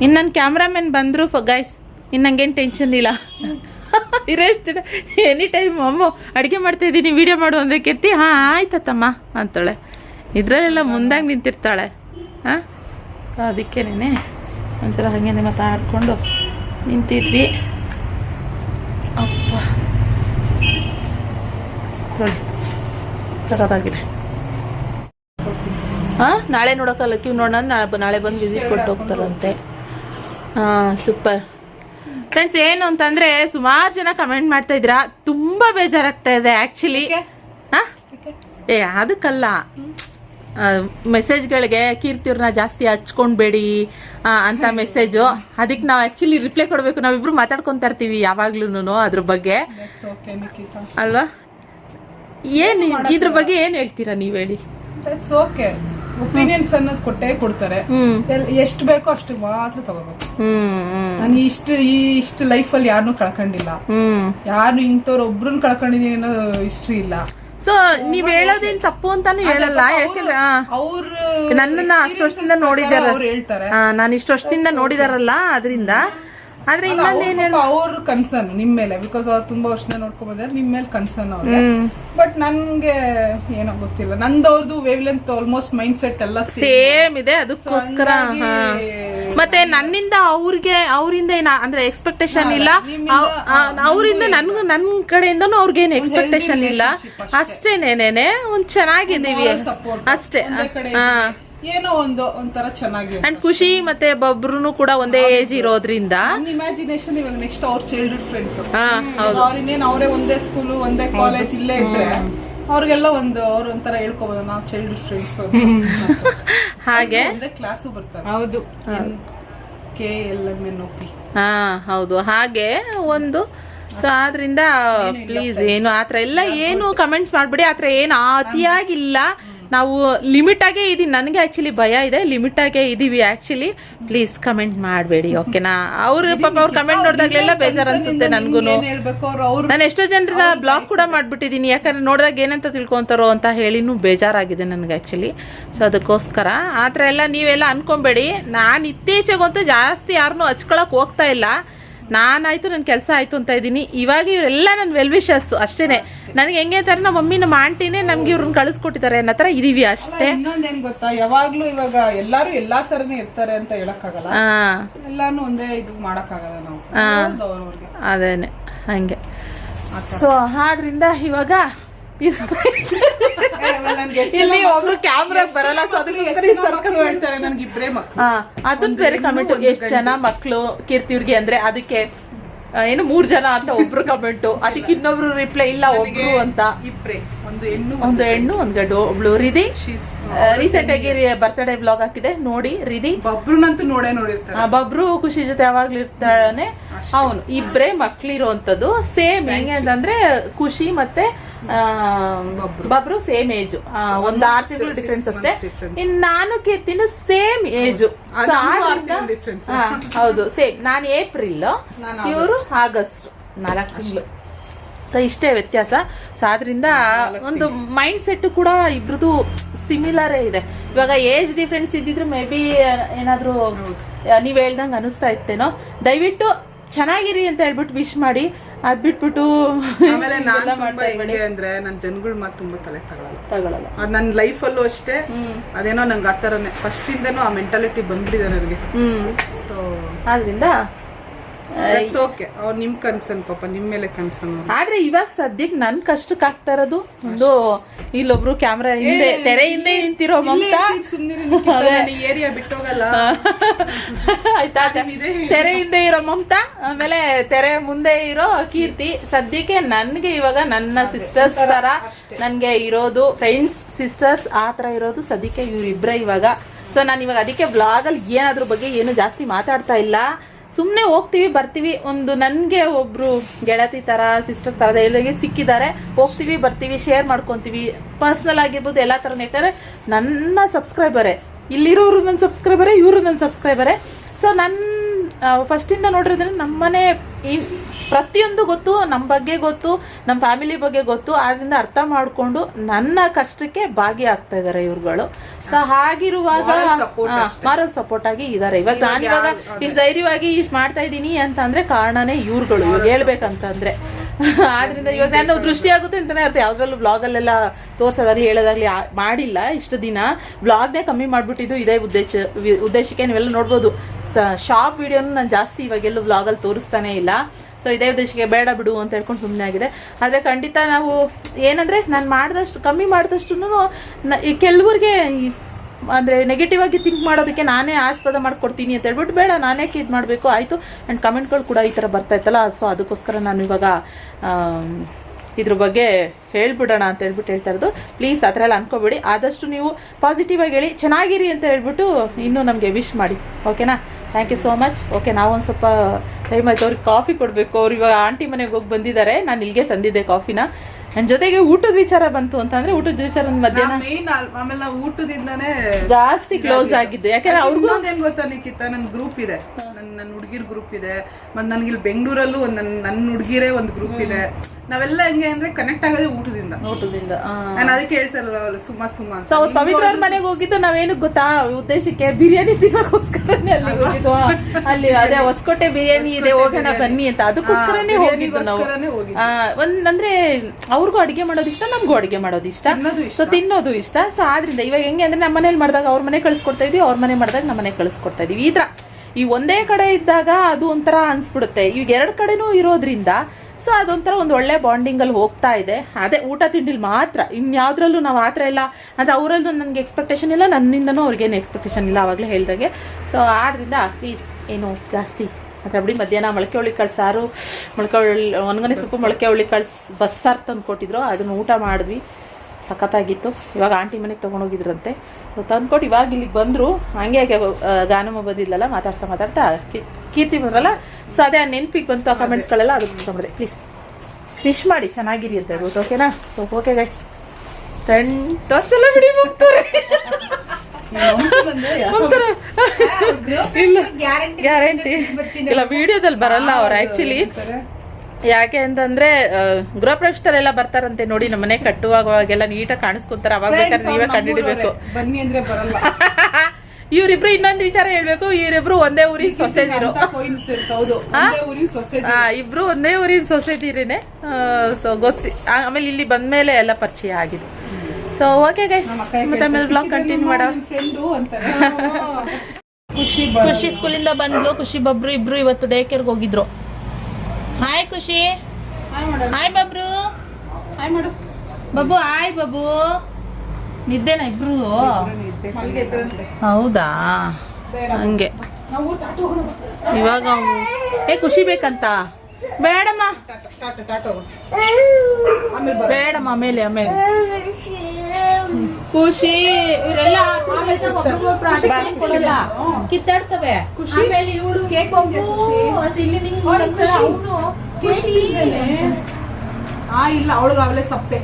ಇನ್ನು ನನ್ನ ಕ್ಯಾಮ್ರಾಮನ್ ಬಂದರು ಗೈಸ್ ಇನ್ನು ನಂಗೇನು ಟೆನ್ಷನ್ ಇಲ್ಲ. ಇರೆಷ್ಟು ದಿನ ಎನಿ ಟೈಮ್ ಅಮ್ಮ ಅಡುಗೆ ಮಾಡ್ತಾಯಿದ್ದೀನಿ ವೀಡಿಯೋ ಮಾಡು ಅಂದರೆ ಕೆತ್ತಿ ಹಾಂ ಆಯ್ತತ್ತಮ್ಮ ಅಂತಾಳೆ. ಇದರಲ್ಲೆಲ್ಲ ಮುಂದಾಗಿ ನಿಂತಿರ್ತಾಳೆ. ಹಾಂ? ಅದಕ್ಕೇನೆ ಒಂದ್ಸಲ ಹಾಗೇನೆ ಮಾತಾಡ್ಕೊಂಡು ನಿಂತಿದ್ವಿ. ಅಪ್ಪ. ನೋಡಿ ಸಖತ್ತಾಗಿದೆ. ಹಾಂ ನಾಳೆ ನೋಡೋಕ್ಕಲ್ಲ ಕ್ಯೂ ನೋಡೋಣ ನಾಳೆ ನಾಳೆ ಬಂದು ವಿಸಿಟ್ ಕೊಟ್ಟು ಹೋಗ್ತಾರಂತೆ. ಹಾಂ ಸೂಪರ್ ಫ್ರೆಂಡ್ಸ್ ಏನು ಅಂತಂದರೆ ಸುಮಾರು ಜನ ಕಮೆಂಟ್ ಮಾಡ್ತಾ ಇದ್ದೀರಾ. ತುಂಬ ಬೇಜಾರಾಗ್ತಾ ಇದೆ ಆ್ಯಕ್ಚುಲಿ ಹಾಂ? ಏ ಅದಕ್ಕಲ್ಲ. ಮೆಸೇಜ್ಗಳಿಗೆ ಕೀರ್ತಿಯವ್ರನ್ನ ಜಾಸ್ತಿ ಹಚ್ಕೊಂಡ್ಬೇಡಿ ಅಂತ ಮೆಸೇಜು ಅದಕ್ಕೆ ನಾವು ಆಕ್ಚುಲಿ ರಿಪ್ಲೈ ಕೊಡಬೇಕು. ನಾವಿಬ್ರು ಮಾತಾಡ್ಕೊತಾ ಇರ್ತೀವಿ ಯಾವಾಗ್ಲೂ ಅದ್ರ ಬಗ್ಗೆ. ಅಲ್ವಾ? ಏನು ಇದ್ರ ಬಗ್ಗೆ ಏನು ಹೇಳ್ತೀರಾ ನೀವು ಹೇಳಿ? ಓಕೆ ಒಪಿನಿಯನ್ಸ್ ಅನ್ನೋದು ಕೊಟ್ಟೇ ಕೊಡ್ತಾರೆ. ಎಷ್ಟು ಬೇಕೋ ಅಷ್ಟು ಮಾತ್ರ ತಗೋಬೇಕು. ನಾನು ಇಷ್ಟು ಈ ಇಷ್ಟು ಲೈಫಲ್ಲಿ ಯಾರನ್ನೂ ಕಳ್ಕೊಂಡಿಲ್ಲ. ಯಾರು ಇಂಥವ್ರು ಒಬ್ರನ್ನ ಕಳ್ಕೊಂಡಿದ್ದೀನಿ ಅನ್ನೋ ಹಿಸ್ಟ್ರಿ ಇಲ್ಲ. ಸೊ ನೀವ್ ಹೇಳೋದೇನ್ ತಪ್ಪು ಅಂತಾನು ಹೇಳಲ್ಲ ಯಾಕೆಂದ್ರೆ ನನ್ನ ನನ್ನನ್ನ ಅಷ್ಟು ವರ್ಷದಿಂದ ನೋಡಿದಾರ ಅವ್ರು ಹೇಳ್ತಾರೆ. ನಾನು ಇಷ್ಟು ವರ್ಷದಿಂದ ನೋಡಿದಾರಲ್ಲ ಅದರಿಂದ. ಆದ್ರೆ ಇನ್ನೊಂದೇನ್ ಅವ್ರ ಕನ್ಸರ್ನ್ ನಿಮ್ ಮೇಲೆ ಬಿಕಾಸ್ ಅವ್ರು ತುಂಬಾ ವರ್ಷದಿಂದ ನೋಡ್ಕೊಬೋದಾರೆ ಬಂದಾರೆ ನಿಮ್ ಮೇಲೆ ಕನ್ಸರ್ನ್ ಅವ್ರ. ಬಟ್ ನನ್ಗೆ ಏನೋ ಗೊತ್ತಿಲ್ಲ. ನಂದು ಅವ್ರದ್ದು wavelength almost mind set ಎಲ್ಲ ಸೇಮ್ ಇದೆ ಅದಕ್ಕೋಸ್ಕರ. ಮತ್ತೆ ನನ್ನಿಂದ ಅವ್ರಿಗೆ ಅವರಿಂದ ಏನ ಅಂದ್ರೆ ಎಕ್ಸ್ಪೆಕ್ಟೇಷನ್ ಇಲ್ಲ. ಅವರಿಂದ ನನ್ಗ ನನ್ ಕಡೆಯಿಂದನೂ ಅವ್ರಿಗೇನು ಎಕ್ಸ್ಪೆಕ್ಟೇಷನ್ ಇಲ್ಲ. ಅಷ್ಟೇನೇನೇನೆ ಒಂದ್ ಚೆನ್ನಾಗಿದ್ದೀವಿ. ಅಷ್ಟೇ. ಹಾ ಏನೋ ಒಂದು ಒಂಥರ ಚೆನ್ನಾಗಿ ಅಂಡ್ ಖುಷಿ ಮತ್ತೆ ಬಬ್ರುನು ಕೂಡ ಒಂದೇ ಏಜ್ ಇರೋದ್ರಿಂದ. ಇಮ್ಯಾಜಿನೇಷನ್ ಇವಾಗ ನೆಕ್ಸ್ಟ್ ಅವ್ರ ಚೈಲ್ಡ್ಹುಡ್ ಫ್ರೆಂಡ್ಸ್ ಅವ್ರ ಇನ್ನೇನು ಅವರೇ ಒಂದೇ ಸ್ಕೂಲು ಒಂದೇ ಕಾಲೇಜ್ ಇಲ್ಲೇ ಇದ್ರೆ ಅವ್ರಿಗೆಲ್ಲ ಒಂದು ಅವ್ರು ಒಂಥರ ಹೇಳ್ಕೋಬೋದು ನಾವು ಚೈಲ್ಡ್ ಫ್ರೆಂಡ್ಸ್ ಹಾಗೆ? ಒಂದೇ ಕ್ಲಾಸು ಬರ್ತಾರೆ. ಹೌದು. K L M N O P ಹಾ ಹೌದು. ಹಾಗೆ ಒಂದು. ಸೊ ಆದ್ರಿಂದ ಪ್ಲೀಸ್ ಏನು ಆತರ ಥರ ಎಲ್ಲ ಏನು ಕಮೆಂಟ್ಸ್ ಮಾಡ್ಬಿಡಿ. ಆತರ ಥರ ಏನು ಅತಿಯಾಗಿಲ್ಲ. ನಾವು ಲಿಮಿಟ್ ಆಗೇ ಇದೀನಿ. ನನಗೆ ಆ್ಯಕ್ಚುಲಿ ಭಯ ಇದೆ. ಲಿಮಿಟ್ ಇದ್ದೀವಿ ಇದೀವಿ ಆ್ಯಕ್ಚುಲಿ ಪ್ಲೀಸ್ ಕಮೆಂಟ್ ಮಾಡಬೇಡಿ ಓಕೆನಾ ಅವ್ರ ಪಾಪ ಅವ್ರು ಕಮೆಂಟ್ ನೋಡಿದಾಗಲೆಲ್ಲ ಬೇಜಾರು ಅನ್ಸುತ್ತೆ ನನಗೂ ನಾನು ಎಷ್ಟೋ ಜನರನ್ನ ಬ್ಲಾಕ್ ಕೂಡ ಮಾಡ್ಬಿಟ್ಟಿದ್ದೀನಿ ಯಾಕಂದ್ರೆ ನೋಡಿದಾಗ ಏನಂತ ತಿಳ್ಕೊತಾರೋ ಅಂತ ಹೇಳಿನೂ ಬೇಜಾರಾಗಿದೆ ನನಗೆ ಆ್ಯಕ್ಚುಲಿ ಸೊ ಅದಕ್ಕೋಸ್ಕರ. ಆ ಥರ ಎಲ್ಲ ನೀವೆಲ್ಲ ಅನ್ಕೊಂಬೇಡಿ. ನಾನು ಇತ್ತೀಚೆಗಂತೂ ಜಾಸ್ತಿ ಯಾರನ್ನೂ ಹಚ್ಕೊಳಕ್ಕೆ ಹೋಗ್ತಾ ಇಲ್ಲ. ನಾನಾಯ್ತು ನನ್ನ ಕೆಲಸ ಆಯ್ತು ಅಂತ ಇದ್ದೀನಿ. ಇವಾಗ ಇವರೆಲ್ಲ ನನ್ನ ವೆಲ್ ವಿಶಸ್ ಅಷ್ಟೇನೆ. ನನಗೆ ಹೆಂಗೆ ಅಂತಾರೆ ನಮ್ಮ ಮಮ್ಮಿ ನಮ್ಮ ಆಂಟಿನೇ ನಮ್ಗೆ ಇವ್ರನ್ನ ಕಳಿಸ್ಕೊಟ್ಟಿದ್ದಾರೆ ಅನ್ನೋ ಥರ ಇದೀವಿ ಅಷ್ಟೇ. ಇನ್ನೊಂದೇನು ಗೊತ್ತಾ? ಯಾವಾಗಲೂ ಇವಾಗ ಎಲ್ಲರೂ ಎಲ್ಲಾ ತರನೇ ಇರ್ತಾರೆ ಅಂತ ಹೇಳೋಕ್ಕಾಗಲ್ಲ. ಹಾಂ. ಎಲ್ಲಾನು ಒಂದೇ ಇದು ಮಾಡೋಕ್ಕಾಗಲ್ಲ ನಾವು. ಅದೇನೆ ಹಂಗೆ. ಸೊ ಆದ್ರಿಂದ ಇವಾಗ ಇಲ್ಲಿ ಒಬ್ರು ಕ್ಯಾಮ್ರಾ ಬರಲ್ಲ ಸೊ ಅದಕ್ಕೋಸ್ಕರ ಹೇಳ್ತಾರೆ ನನ್ಗೆ ಇಬ್ಬರೇ ಅದನ್ನ ಬೇರೆ ಕಮೆಂಟ್ ಎಷ್ಟು ಜನ ಮಕ್ಕಳು ಕೀರ್ತಿವ್ರಿಗೆ ಅಂದ್ರೆ ಅದಕ್ಕೆ ಏನು ಮೂರ್ ಜನ ಅಂತ ಒಬ್ರು ಕಮೆಂಟ್ ಅದಕ್ಕೆ ಇನ್ನೊಬ್ರು ರಿಪ್ಲೈ ಇಲ್ಲ ಒಬ್ರು ಅಂತ. ಇಬ್ರೆ ಒಂದು ಹೆಣ್ಣು ಒಂದು ಹೆಣ್ಣು ಒಂದು ಗಂಡು ಒಬ್ಳು ರಿದಿ ರೀಸೆಂಟ್ ಆಗಿ ಬರ್ತ್ಡೇ ಬ್ಲಾಗ್ ಹಾಕಿದೆ ನೋಡಿ ರಿದಿ ಒಬ್ರನ್ನಂತೂ ನೋಡೇ ನೋಡಿರ್ತಾರೆ. ಬಬ್ರು ಖುಷಿ ಜೊತೆ ಯಾವಾಗ್ಲೂ ಇರ್ತಾನೆ. ಅವನು ಇಬ್ರೇ ಮಕ್ಳಿರುವಂತದ್ದು ಸೇಮ್ ಹೆಂಗೆ ಅಂತಂದ್ರೆ ಖುಷಿ ಮತ್ತೆ ಬಬ್ರು. ಸೇಮ್ ಏಜ್ ಒಂದ್ ಆರ್ ತಿಂಗಳು ಡಿಫ್ರೆನ್ಸ್ ಅಷ್ಟೇ. ಇನ್ ನಾನು ಕೀರ್ತಿನು ಸೇಮ್ ಏಜ್ ಹೌದು. ಸೇಮ್. ನಾನು ಏಪ್ರಿಲ್. ಇವರು ಆಗಸ್ಟ್. ನಾಲ್ಕು ತಿಂಗಳು. ಸೊ ಇಷ್ಟೇ ವ್ಯತ್ಯಾಸ. ಸೊ ಆದ್ರಿಂದ ಒಂದು ಮೈಂಡ್ ಸೆಟ್ ಕೂಡ ಇಬ್ರದ್ದು ಸಿಮಿಲರೇ ಇದೆ. ಇವಾಗ ಏಜ್ ಡಿಫ್ರೆನ್ಸ್ ಇದ್ದಿದ್ರು ಮೇ ಬಿ ಏನಾದರೂ ನೀವು ಹೇಳ್ದಂಗೆ ಅನಿಸ್ತಾ ಇತ್ತೇನೋ. ದಯವಿಟ್ಟು ಚೆನ್ನಾಗಿರಿ ಅಂತ ಹೇಳ್ಬಿಟ್ಟು ವಿಶ್ ಮಾಡಿ. ಅದ್ ಬಿಟ್ಬಿಟ್ಟು ಆಮೇಲೆ ನಾನು ತುಂಬಾ. ಹೆಂಗೆ ಅಂದ್ರೆ ನನ್ ಜನಗಳ ಮಾತು ತುಂಬಾ ತಲೆ ತಗೊಳಲ್ಲ. ತಗೊಳಲ್ಲ. ಅದ್ ನನ್ನ ಲೈಫಲ್ಲೂ ಅಷ್ಟೇ. ಅದೇನೋ ನಂಗೆ ಆ ಥರನೇ ಫಸ್ಟ್ ಇಂದನೂ ಆ ಮೆಂಟಾಲಿಟಿ ಬಂದ್ಬಿಟ್ಟಿದೆ ನನಗೆ. ಹ್ಮ್. ಸೊ ಆದ್ರಿಂದ ದಟ್ಸ್ ಓಕೆ ಅವ್ರು ನಿಮ್ಮ ಕನ್ಸನ್ ಪಾಪ ನಿಮ್ಮ ಮೇಲೆ ಕನ್ಸನ್ ಆದ್ರೆ ಇವಾಗ ಸದ್ಯಕ್ಕೆ ನನ್ ಕಷ್ಟಕ್ಕೆ ಆಗ್ತಾ ಇರೋದು ಒಂದು ಇಲ್ಲೊಬ್ರು ಕ್ಯಾಮ್ರಾ ಹಿಂದೆ ತೆರೆ ಹಿಂದೆ ನಿಂತಿರೋ ಮಮತಾ. ಏರಿಯಾ ಬಿಟ್ಟೋಗಲ್ಲ. ಆಯ್ತಾ? ತೆರೆ ಹಿಂದೆ ಇರೋ ಮಮತಾ ಆಮೇಲೆ ತೆರೆ ಮುಂದೆ ಇರೋ ಕೀರ್ತಿ. ಸದ್ಯಕ್ಕೆ ನನ್ಗೆ ಇವಾಗ ನನ್ನ ಸಿಸ್ಟರ್ಸ್ ತರ ನನ್ಗೆ ಇರೋದು ಫ್ರೆಂಡ್ಸ್ ಸಿಸ್ಟರ್ಸ್ ಆ ತರ ಇರೋದು ಸದ್ಯಕ್ಕೆ ಇವ್ರಿಬ್ರೆ ಇವಾಗ. ಸೊ ನಾನು ಇವಾಗ ಅದಕ್ಕೆ ಬ್ಲಾಗ್ ಅಲ್ಲಿ ಏನಾದ್ರ ಬಗ್ಗೆ ಏನು ಜಾಸ್ತಿ ಮಾತಾಡ್ತಾ ಇಲ್ಲ. ಸುಮ್ಮನೆ ಹೋಗ್ತೀವಿ, ಬರ್ತೀವಿ. ಒಂದು ನನಗೆ ಒಬ್ರು ಗೆಳತಿ ತರ ಸಿಸ್ಟರ್ ಥರದ ಎಲ್ಲರಿಗೆ ಸಿಕ್ಕಿದ್ದಾರೆ. ಹೋಗ್ತೀವಿ, ಬರ್ತೀವಿ ಶೇರ್ ಮಾಡ್ಕೊತೀವಿ. ಪರ್ಸ್ನಲ್ ಆಗಿರ್ಬೋದು, ಎಲ್ಲ ಥರ ಯಾಕಂದರೆ ನನ್ನ ಸಬ್ಸ್ಕ್ರೈಬರೇ ಇಲ್ಲಿರೋರು ನನ್ನ ಸಬ್ಸ್ಕ್ರೈಬರೇ ಇವರು ನನ್ನ ಸಬ್ಸ್ಕ್ರೈಬರೇ ಸೊ ನನ್ನ ಫಸ್ಟಿಂದ ನೋಡಿರೋದ್ರೆ ನಮ್ಮನೆ ಈ ಪ್ರತಿಯೊಂದು ಗೊತ್ತು ನಮ್ಮ ಬಗ್ಗೆ ಗೊತ್ತು ನಮ್ಮ ಫ್ಯಾಮಿಲಿ ಬಗ್ಗೆ ಗೊತ್ತು ಆದ್ರಿಂದ ಅರ್ಥ ಮಾಡಿಕೊಂಡು ನನ್ನ ಕಷ್ಟಕ್ಕೆ ಭಾಗಿಯಾಗ್ತಾ ಇದ್ದಾರೆ ಇವ್ರುಗಳು. ಸೊ ಹಾಗಿರುವಾಗ ಮಾರಲ್ ಸಪೋರ್ಟ್ ಆಗಿ ಇದಾರೆ. ಇವಾಗ ನಾನು ಇವಾಗ ಇಷ್ಟು ಧೈರ್ಯವಾಗಿ ಇಷ್ಟು ಮಾಡ್ತಾ ಇದ್ದೀನಿ ಅಂತಂದ್ರೆ ಕಾರಣನೇ ಇವ್ರುಗಳು. ಇವಾಗ ಹೇಳ್ಬೇಕಂತಂದ್ರೆ. ಆದ್ರಿಂದ ಇವಾಗ ನಾನು ದೃಷ್ಟಿ ಆಗುತ್ತೆ ಅಂತಾನೆ ಅರ್ಥ. ಯಾವ್ದ್ರಲ್ಲೂ ಬ್ಲಾಗಲ್ಲೆಲ್ಲ ತೋರ್ಸೋದಾಗ್ಲಿ ಹೇಳೋದಾಗ್ಲಿ ಮಾಡಿಲ್ಲ. ಇಷ್ಟು ದಿನ ಬ್ಲಾಗ್ನೇ ಕಮ್ಮಿ ಮಾಡ್ಬಿಟ್ಟಿದ್ದು ಇದೇ ಉದ್ದೇಶ ವಿ- ಉದ್ದೇಶಕ್ಕೆ ನೀವೆಲ್ಲ ನೋಡ್ಬೋದು. ಶಾಪ್ ವಿಡಿಯೋನು ನಾನು ಜಾಸ್ತಿ ಇವಾಗೆಲ್ಲೂ ಬ್ಲಾಗಲ್ಲಿ ತೋರಿಸ್ತಾನೆ ಇಲ್ಲ. ಸೊ ಇದೇ ಉದ್ದೇಶಕ್ಕೆ ಬೇಡ ಬಿಡು ಅಂತ ಹೇಳ್ಕೊಂಡು ಸುಮ್ಮನೆ ಆಗಿದೆ. ಆದರೆ ಖಂಡಿತ ನಾವು ಏನಂದರೆ ನಾನು ಮಾಡಿದಷ್ಟು ಕಮ್ಮಿ ಮಾಡಿದಷ್ಟು ಕೆಲವ್ರಿಗೆ ಅಂದರೆ ನೆಗೆಟಿವ್ ಆಗಿ ಥಿಂಕ್ ಮಾಡೋದಕ್ಕೆ ನಾನೇ ಆಸ್ಪದ ಮಾಡ್ಕೊಡ್ತೀನಿ ಅಂತ ಹೇಳ್ಬಿಟ್ಟು ಬೇಡ, ನಾನೇ ಇದು ಮಾಡಬೇಕು? ಆಯಿತು. ಆ್ಯಂಡ್ ಕಮೆಂಟ್ಗಳು ಕೂಡ ಈ ಥರ ಬರ್ತಾ ಇತ್ತಲ್ಲ ಸೊ ಅದಕ್ಕೋಸ್ಕರ ನಾನು ಇವಾಗ ಇದ್ರ ಬಗ್ಗೆ ಹೇಳ್ಬಿಡೋಣ ಅಂತ ಹೇಳ್ಬಿಟ್ಟು ಹೇಳ್ತಾ ಇರೋದು. ಪ್ಲೀಸ್ ಆ ಥರ ಎಲ್ಲ ಅನ್ಕೋಬೇಡಿ. ಆದಷ್ಟು ನೀವು ಪಾಸಿಟಿವ್ ಆಗಿ ಹೇಳಿ, ಚೆನ್ನಾಗಿರಿ ಅಂತ ಹೇಳ್ಬಿಟ್ಟು ಇನ್ನೂ ನಮಗೆ ವಿಶ್ ಮಾಡಿ. ಓಕೆನಾ thank you so much okay ನಾವು ಒಂದು ಸ್ವಲ್ಪ ಟೈಮ್ ಆಯಿತು. ಅವ್ರಿಗೆ ಕಾಫಿ ಕೊಡಬೇಕು. ಅವ್ರು ಇವಾಗ ಆಂಟಿ ಮನೆಗೆ ಹೋಗಿ ಬಂದಿದ್ದಾರೆ. ನಾನು ಇಲ್ಲಿಗೆ ತಂದಿದ್ದೆ ಕಾಫಿನ ನನ್ನ ಜೊತೆಗೆ ಊಟದ ವಿಚಾರ ಬಂತು ಅಂತಂದ್ರೆ ಊಟದ ವಿಚಾರ ಮಧ್ಯಾಹ್ನ ಮೇನ್ ಆಮೇಲೆ ನಾವು ಊಟದಿಂದಾನೇ ಜಾಸ್ತಿ ಕ್ಲೋಸ್ ಆಗಿದ್ದು. ಯಾಕಂದ್ರೆ ಅವ್ರಿಗೂ ಏನ್ ಗೊತ್ತಾ ನಿಖಿತ? ನನ್ ಗ್ರೂಪ್ ಇದೆ. ನನ್ನ ಹುಡುಗಿರ್ ಗ್ರೂಪ್ ಇದೆ. ಮತ್ತು ನನ್ಗೆ ಇಲ್ಲಿ ಬೆಂಗಳೂರಲ್ಲೂ ಒಂದ್ ನನ್ ನನ್ನ ಹುಡುಗಿರೇ ಒಂದು ಗ್ರೂಪ್ ಇದೆ. ನಾವೆಲ್ಲ ಹೆಂಗೆ ಅಂದ್ರೆ ಕನೆಕ್ಟ್ ಆಗೋದೇ ಊಟದಿಂದ. ಊಟದಿಂದ. ನಾನು ಅದಕ್ಕೆ ಹೇಳ್ತಾರಲ್ಲ ಸುಮ್ಮ ಸುಮ್ಮ ಸೊ ಪವಿತ್ರ ಮನೆಗೆ ಹೋಗಿದ್ದು ನಾವೇನು ಗೊತ್ತಾ? ಉದ್ದೇಶಕ್ಕೆ ಬಿರಿಯಾನಿ ತಿನ್ನೋಕ್ಕೋಸ್ಕರನೇ ಅಲ್ಲಿ ಅಲ್ಲಿ. ಅದೇ ಹೊಸಕೋಟೆ ಬಿರಿಯಾನಿ ಇದೆ ಹೋಗೋಣ ಬನ್ನಿ ಅಂತ. ಅದಕ್ಕೋಸ್ಕರನೇ ಹೋಗಿದ್ದು ನಾವು. ಒಂದ್ ಅಂದ್ರೆ ಅವ್ರಿಗೂ ಅಡಿಗೆ ಮಾಡೋದು ಇಷ್ಟ ನಮಗೂ ಅಡಿಗೆ ಮಾಡೋದು ಇಷ್ಟ. ತಿನ್ನೋದು ಇಷ್ಟ. ಸೊ ತಿನ್ನೋದು ಇಷ್ಟ. ಸೊ ಆದ್ರಿಂದ ಇವಾಗ ಹೆಂಗೆ ಅಂದ್ರೆ ನಮ್ಮ ಮನೇಲಿ ಮಾಡಿದಾಗ ಅವ್ರ ಮನೆ ಕಳ್ಸಿಕೊಡ್ತಾ ಇದೀವಿ ಅವ್ರ ಮನೆ ಮಾಡಿದಾಗ ನಮ್ಮ ಮನೆ ಕಳ್ಸಿಕೊಡ್ತಾ ಇದೀವಿ. ಈ ತರ. ಈ ಒಂದೇ ಕಡೆ ಇದ್ದಾಗ ಅದು ಒಂಥರ ಅನ್ಸ್ಬಿಡುತ್ತೆ. ಈಗ ಎರಡು ಕಡೆನೂ ಇರೋದ್ರಿಂದ ಸೊ ಅದೊಂಥರ ಒಂದು ಒಳ್ಳೆ ಬಾಂಡಿಂಗ್ ಅಲ್ಲಿ ಹೋಗ್ತಾ ಇದೆ. ಅದೇ ಊಟ ತಿಂಡಿಲಿ ಮಾತ್ರ. ಇನ್ಯಾವುದ್ರಲ್ಲೂ ನಾವು ಆ ಥರ ಇಲ್ಲ. ಅಂದರೆ ಅವರಲ್ಲೂ ನನಗೆ ಎಕ್ಸ್ಪೆಕ್ಟೇಷನ್ ಇಲ್ಲ, ನನ್ನಿಂದನೂ ಅವ್ರಿಗೇನು ಎಕ್ಸ್ಪೆಕ್ಟೇಷನ್ ಇಲ್ಲ ಆವಾಗಲೇ ಹೇಳ್ದಂಗೆ. ಸೊ ಆದ್ರಿಂದ ಪ್ಲೀಸ್ ಏನು ಜಾಸ್ತಿ ಅದರ ಬಿಡಿ ಮಧ್ಯಾಹ್ನ ಮೊಳಕೆ ಹುಳಿ ಕಾಳು ಸಾರು ಮೊಳಕೆ ಹುಳಿ ಒಣಗನೆ ಸೊಪ್ಪು ಮೊಳಕೆ ಹುಳಿ ಬಸ್ಸಾರು ತಂದು ಕೊಟ್ಟಿದ್ರು ಅದನ್ನು ಊಟ ಮಾಡಿದ್ವಿ. ಸಖತ್ತಾಗಿತ್ತು. ಇವಾಗ ಆಂಟಿ ಮನೆಗೆ ತೊಗೊಂಡೋಗಿದ್ರಂತೆ. ಸೊ ತಂದ್ಕೊಟ್ಟು ಇವಾಗ ಇಲ್ಲಿಗೆ ಬಂದರು. ಹಂಗೆ ಯಾಕೆ ಗಾನಮ್ಮ ಬಂದಿದ್ಲಲ್ಲ ಮಾತಾಡ್ತಾ ಮಾತಾಡ್ತಾ ಕೀರ್ತಿ ಬಂದ್ರಲ್ಲ? ಸೊ ಅದೇ ಆ ನೆನಪಿಗೆ ಬಂತು ಆ ಕಮೆಂಟ್ಸ್ಗಳೆಲ್ಲ ಅದಕ್ಕೋಸ್ಕರ ಪ್ಲೀಸ್ ವಿಶ್ ಮಾಡಿ ಚೆನ್ನಾಗಿರಿ ಅಂತ ಹೇಳ್ಬಿಟ್ಟು ಓಕೆನಾ ಸೊ ಓಕೆ ಗೈಸ್ ತೋರ್ಸಲ್ಲ ಬಿಡಿ ಮುಗ್ತಾರೆ. ಇಲ್ಲ ಗ್ಯಾರಂಟಿ ಇಲ್ಲ ವಿಡಿಯೋದಲ್ಲಿ ಬರಲ್ಲ ಅವ್ರು ಆ್ಯಕ್ಚುಲಿ ಯಾಕೆ ಅಂತಂದ್ರೆ ಗೃಹ ಪ್ರವೇಶದಲ್ಲೆಲ್ಲ ಬರ್ತಾರಂತೆ ನೋಡಿ ನಮ್ಮ ಮನೆ ಕಟ್ಟುವಾಗೆಲ್ಲ ನೀಟಾಗಿ ಕಾಣಿಸ್ಕೊಂತಾರೆ ಅವಾಗ ಬೇಕಾದ್ರೆ ನೀವೇ ಕಂಡುಹಿಡಿಬೇಕು. ಬನ್ನಿ ಅಂದ್ರೆ ಬರಲ್ಲ. ಇವ್ರಿಬ್ರು ಇನ್ನೊಂದು ವಿಚಾರ ಹೇಳ್ಬೇಕು ಇವರಿಬ್ರು ಒಂದೇ ಊರಿನ ಸೊಸೆದಿರು. ಕೋಇನ್ಸಿಡೆನ್ಸ್ ಹೌದು. ಒಂದೇ ಊರಿನ ಸೊಸೆ ಆ, ಇಬ್ರು ಒಂದೇ ಊರಿನ ಸೊಸೈಟಿರೇನೆ ಸೊ ಗೊತ್ತಿ ಆ, ಆಮೇಲೆ ಇಲ್ಲಿ ಬಂದ್ಮೇಲೆ ಎಲ್ಲ ಪರಿಚಯ ಆಗಿದೆ. ಸೊ ಓಕೆ ಗೈಸ್ ಮತ್ತೆ ಆಮೇಲೆ ಬ್ಲಾಗ್ ಕಂಟಿನ್ಯೂ ಮಾಡೋ ಖುಷಿ ಖುಷಿ ಸ್ಕೂಲಿಂದ ಬಂದ್ಲು ಖುಷಿ ಬಬ್ರು ಇಬ್ರು ಇವತ್ತು ಡೇ ಕೇರ್ಗೆ ಹೋಗಿದ್ರು. ಹಾಯ್ ಖುಷಿ ಹಾಯ್ ಬಬ್ರು ಹಾಯ್ ಮಾಡು ಬಬ್ಬು ಹಾಯ್ ಬಬ್ಬು ನಿದ್ದೆನ ಇಬ್ರು? ಹೌದಾ? ಹಂಗೆ. ಇವಾಗ ಏ ಖುಷಿ ಬೇಕಂತ? ಬೇಡಮ್ಮ. ಬೇಡಮ್ಮ ಆಮೇಲೆ ಆಮೇಲೆ. ಖುಷಿ ಇವರೆಲ್ಲ ಕೊಡಲ್ಲ. ಕಿತ್ತಾಡ್ತವೆ. ಖುಷಿ. ಇವಳು ಕೇಕ್ ಖುಷಿ. ಆ ಇಲ್ಲ ಅವಳಿಗೆ ಅವಲೇ ಸಪ್ಪೆ.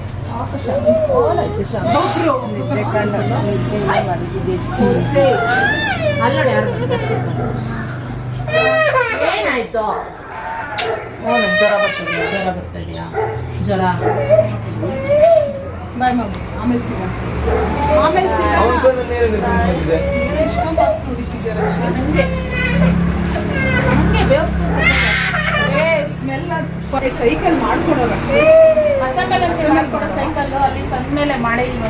ಏನಾಯ್ತು? ಜ್ವರ ಬರ್ತದೆ. ಜ್ವರ ಬರ್ತಾ ಇದೆಯಾ? ಜ್ವರ. ಬಾಯ್ ಆಮೇಲೆ ಸಿಗೋಣ ಆಮೇಲೆ ಸಿಗೋಣ ಎಷ್ಟೊಂದು ತಾಸು ನೋಡಿದ್ಯಾ ರಕ್ಷಾ? ಬೇವ್ಸ್ಕೊಂಡು ಏ ಸ್ಮೆಲ್ ಸೈಕಲ್ ಮಾಡ್ಕೊಡೋರ ಅಸೆಂಬಲ್ ಅಂತ ಮಾಡ್ಕೊಡೋ ಸೈಕಲ್ ಅಲ್ಲಿ ತಂದ್ಮೇಲೆ ಮಾಡೇ ಇಲ್ವ?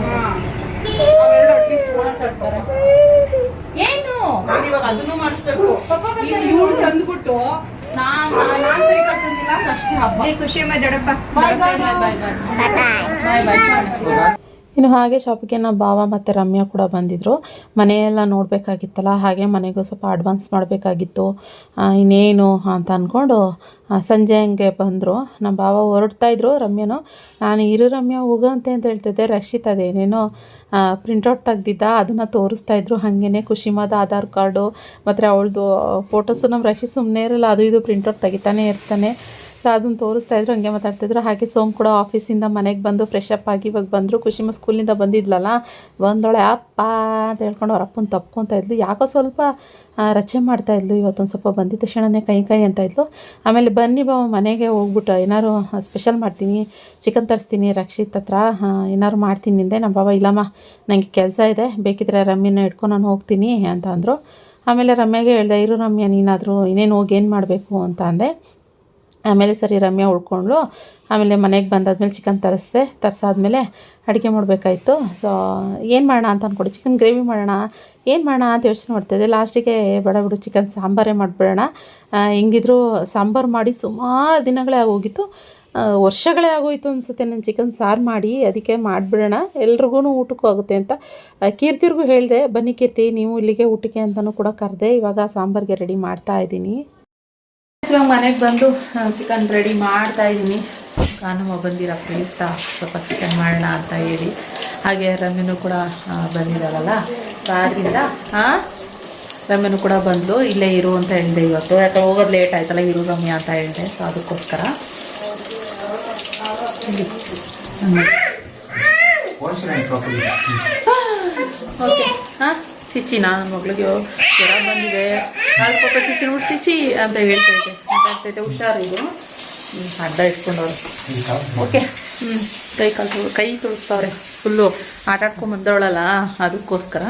ಅವೆರಡು ಅಟ್ಲೀಸ್ಟ್ ಓಡಿಸ್ತಾರೆ ಏನು? ನಾನು ಇವಾಗ ಅದನ್ನು ಮಾಡಿಸ್ಬೇಕು. ಈಗ ಇವ್ಳು ತಂದ್ಬಿಟ್ಟು ಖುಷಿ ಬಾಯ್ ಬಾಯ್ ಬಾಯ್ ಬಾಯ್ ಬಾಯ್ ಇನ್ನು ಹಾಗೆ ಶಾಪಿಗೆ ನಮ್ಮ ಭಾವ ಮತ್ತು ರಮ್ಯಾ ಕೂಡ ಬಂದಿದ್ದರು ಮನೆಯೆಲ್ಲ ನೋಡಬೇಕಾಗಿತ್ತಲ್ಲ, ಹಾಗೆ ಮನೆಗೂ ಸ್ವಲ್ಪ ಅಡ್ವಾನ್ಸ್ ಮಾಡಬೇಕಾಗಿತ್ತು. ಇನ್ನೇನು ಅಂತ ಅಂದ್ಕೊಂಡು ಸಂಜೆ ಹಂಗೆ ಬಂದರು. ನಮ್ಮ ಭಾವ ಹೊರಡ್ತಾಯಿದ್ರು ರಮ್ಯನು. ನಾನು ಇರು ರಮ್ಯಾ ಹೋಗಂತೆ ಅಂತ ಹೇಳ್ತಿದ್ದೆ. ರಕ್ಷಿತ್ ಅದೇನೇನೋ ಪ್ರಿಂಟೌಟ್ ತೆಗ್ದಿದ್ದ, ಅದನ್ನು ತೋರಿಸ್ತಾ ಇದ್ರು. ಹಾಗೇ ಖುಷಿಮಾದ ಆಧಾರ್ ಕಾರ್ಡು, ಮತ್ತು ಅವಳದು ಫೋಟೋಸು ನಮ್ಮ ರಕ್ಷಿತ್ ಸುಮ್ಮನೆ ಇರಲ್ಲ. ಅದು ಇದು ಪ್ರಿಂಟೌಟ್ ತೆಗಿತಾನೆ ಇರ್ತಾನೆ. ಸೊ ಅದನ್ನು ತೋರಿಸ್ತಾ ಇದ್ರು, ಹಂಗೆ ಮಾತಾಡ್ತಿದ್ರು ಹಾಗೆ ಸೋಮ್ ಕೂಡ ಆಫೀಸಿಂದ ಮನೆಗೆ ಬಂದು ಫ್ರೆಶ್ ಅಪ್ ಆಗಿ ಇವಾಗ ಬಂದರು. ಖುಷಿಮ ಸ್ಕೂಲಿಂದ ಬಂದಿದ್ಲಲ್ಲ, ಬಂದೊಳೆ ಅಪ್ಪ ಅಂತ ಹೇಳ್ಕೊಂಡು ಅವ್ರ ಅಪ್ಪನ ತಪ್ಕೊತಾ ಇದ್ಲು. ಯಾಕೋ ಸ್ವಲ್ಪ ರಚೆ ಮಾಡ್ತಾ ಇದ್ಲು. ಇವತ್ತೊಂದು ಸ್ವಲ್ಪ ಬಂದಿದ್ದ ತಕ್ಷಣನೇ ಕೈ ಕೈ ಅಂತ ಇದ್ಲು. ಆಮೇಲೆ ಬನ್ನಿ ಬಾ ಮನೆಗೆ ಹೋಗ್ಬಿಟ್ಟು, ಏನಾರು ಸ್ಪೆಷಲ್ ಮಾಡ್ತೀನಿ ಚಿಕನ್ ತರಿಸ್ತೀನಿ, ರಕ್ಷಿತ್ ಹತ್ರ ಏನಾರು ಮಾಡ್ತೀನಿ ನಿಂದೆ. ನಮ್ಮ ಬಾಬಾ ಇಲ್ಲಮ್ಮ ನನಗೆ ಕೆಲಸ ಇದೆ. ಬೇಕಿದ್ರೆ ರಮ್ಮಿನ ಇಟ್ಕೊಂಡು ನಾನು ಹೋಗ್ತೀನಿ ಅಂತ ಅಂದರು. ಆಮೇಲೆ ರಮ್ಯಾಗೆ ಹೇಳ್ದೆ, ಇರು ರಮ್ಯ, ನೀನಾದರೂ ಇನ್ನೇನು ಹೋಗಿ ಏನು ಮಾಡಬೇಕು? ಅಂತ ಅಂದೆ. ಆಮೇಲೆ ಸರಿ ರಮ್ಯಾ ಉಳ್ಕೊಂಡ್ಲು ಆಮೇಲೆ ಮನೆಗೆ ಬಂದಾದ್ಮೇಲೆ ಚಿಕನ್ ತರಿಸ್ದೆ. ತರಿಸಾದ್ಮೇಲೆ ಅಡುಗೆ ಮಾಡಬೇಕಾಯ್ತು. ಸೊ ಏನು ಮಾಡೋಣ ಅಂತ ಅಂದ್ಕೊಡಿ ಚಿಕನ್ ಗ್ರೇವಿ ಮಾಡೋಣ, ಏನು ಮಾಡೋಣ ಅಂತ ಯೋಚನೆ ಮಾಡ್ತಾಯಿದ್ದೆ ಲಾಸ್ಟಿಗೆ ಬೇಡ ಬಿಡು ಚಿಕನ್ ಸಾಂಬಾರೇ ಮಾಡಿಬಿಡೋಣ. ಹೆಂಗಿದ್ರು ಸಾಂಬಾರು ಮಾಡಿ ಸುಮಾರು ದಿನಗಳೇ ಆಗೋಗಿತ್ತು. ವರ್ಷಗಳೇ ಆಗೋಯ್ತು ಅನಿಸುತ್ತೆ ನಾನು ಚಿಕನ್ ಸಾರು ಮಾಡಿ, ಅದಕ್ಕೆ ಮಾಡಿಬಿಡೋಣ. ಎಲ್ರಿಗೂ ಊಟಕ್ಕೂ ಆಗುತ್ತೆ ಅಂತ. ಕೀರ್ತಿರಿಗೂ ಹೇಳಿದೆ, ಬನ್ನಿ ಕೀರ್ತಿ, ನೀವು ಇಲ್ಲಿಗೆ ಊಟಕ್ಕೆ ಅಂತಲೂ ಕೂಡ ಕರೆದೆ. ಇವಾಗ ಸಾಂಬಾರಿಗೆ ರೆಡಿ ಮಾಡ್ತಾ ಇದ್ದೀನಿ. ಇವಾಗ ಮನೆಗೆ ಬಂದು ಚಿಕನ್ ರೆಡಿ ಮಾಡ್ತಾ ಇದ್ದೀನಿ ಕಾನಮ್ಮ ಬಂದಿರೋ ಪ್ರಯುಕ್ತ ಸ್ವಲ್ಪ ಚಿಕನ್ ಮಾಡೋಣ ಅಂತ ಹೇಳಿ. ಹಾಗೆ ರಮ್ಯನೂ ಕೂಡ ಬಂದಿರಲ್ಲ ಬಂದಿದ್ದಾಳಲ್ಲ? ಸೊ ಆದ್ದರಿಂದ ಹಾಂ ರಮ್ಯನು ಕೂಡ ಬಂದು ಇಲ್ಲೇ ಇರು ಅಂತ ಹೇಳಿದೆ ಇವತ್ತು. ಯಾಕಂದ್ರೆ ಹೋಗೋದು ಲೇಟ್ ಆಯ್ತಲ್ಲ ಇರು ರಮ್ಯ ಅಂತ ಹೇಳಿದೆ. ಸೊ ಅದಕ್ಕೋಸ್ಕರ. ಓಕೆ. ಹಾಂ? ಚಿಚ್ಚಿ ನಾನು ಮಗಳಿಗೆ ಜ್ವರ ಬಂದಿದೆ. ನಾಳೆ ಪಾಪ ಚಿಚಿ ನೋಡಿ, ಚಿಚ್ಚಿ ಅಂತ ಹೇಳ್ತೈತೆ ಮಾತಾಡ್ತೈತೆ ಹುಷಾರಿದು ಹ್ಞೂ ಅಡ್ಡ ಇಟ್ಕೊಂಡವ್ರು. ಓಕೆ. ಹ್ಞೂ ಕೈ ಕಾಲು ಕೈ ತೋರಿಸ್ತಾವ್ರೆ ಫುಲ್ಲು ಆಟ ಆಡ್ಕೊಂಡು ಬಂದವಳಲ್ಲ, ಅದಕ್ಕೋಸ್ಕರ.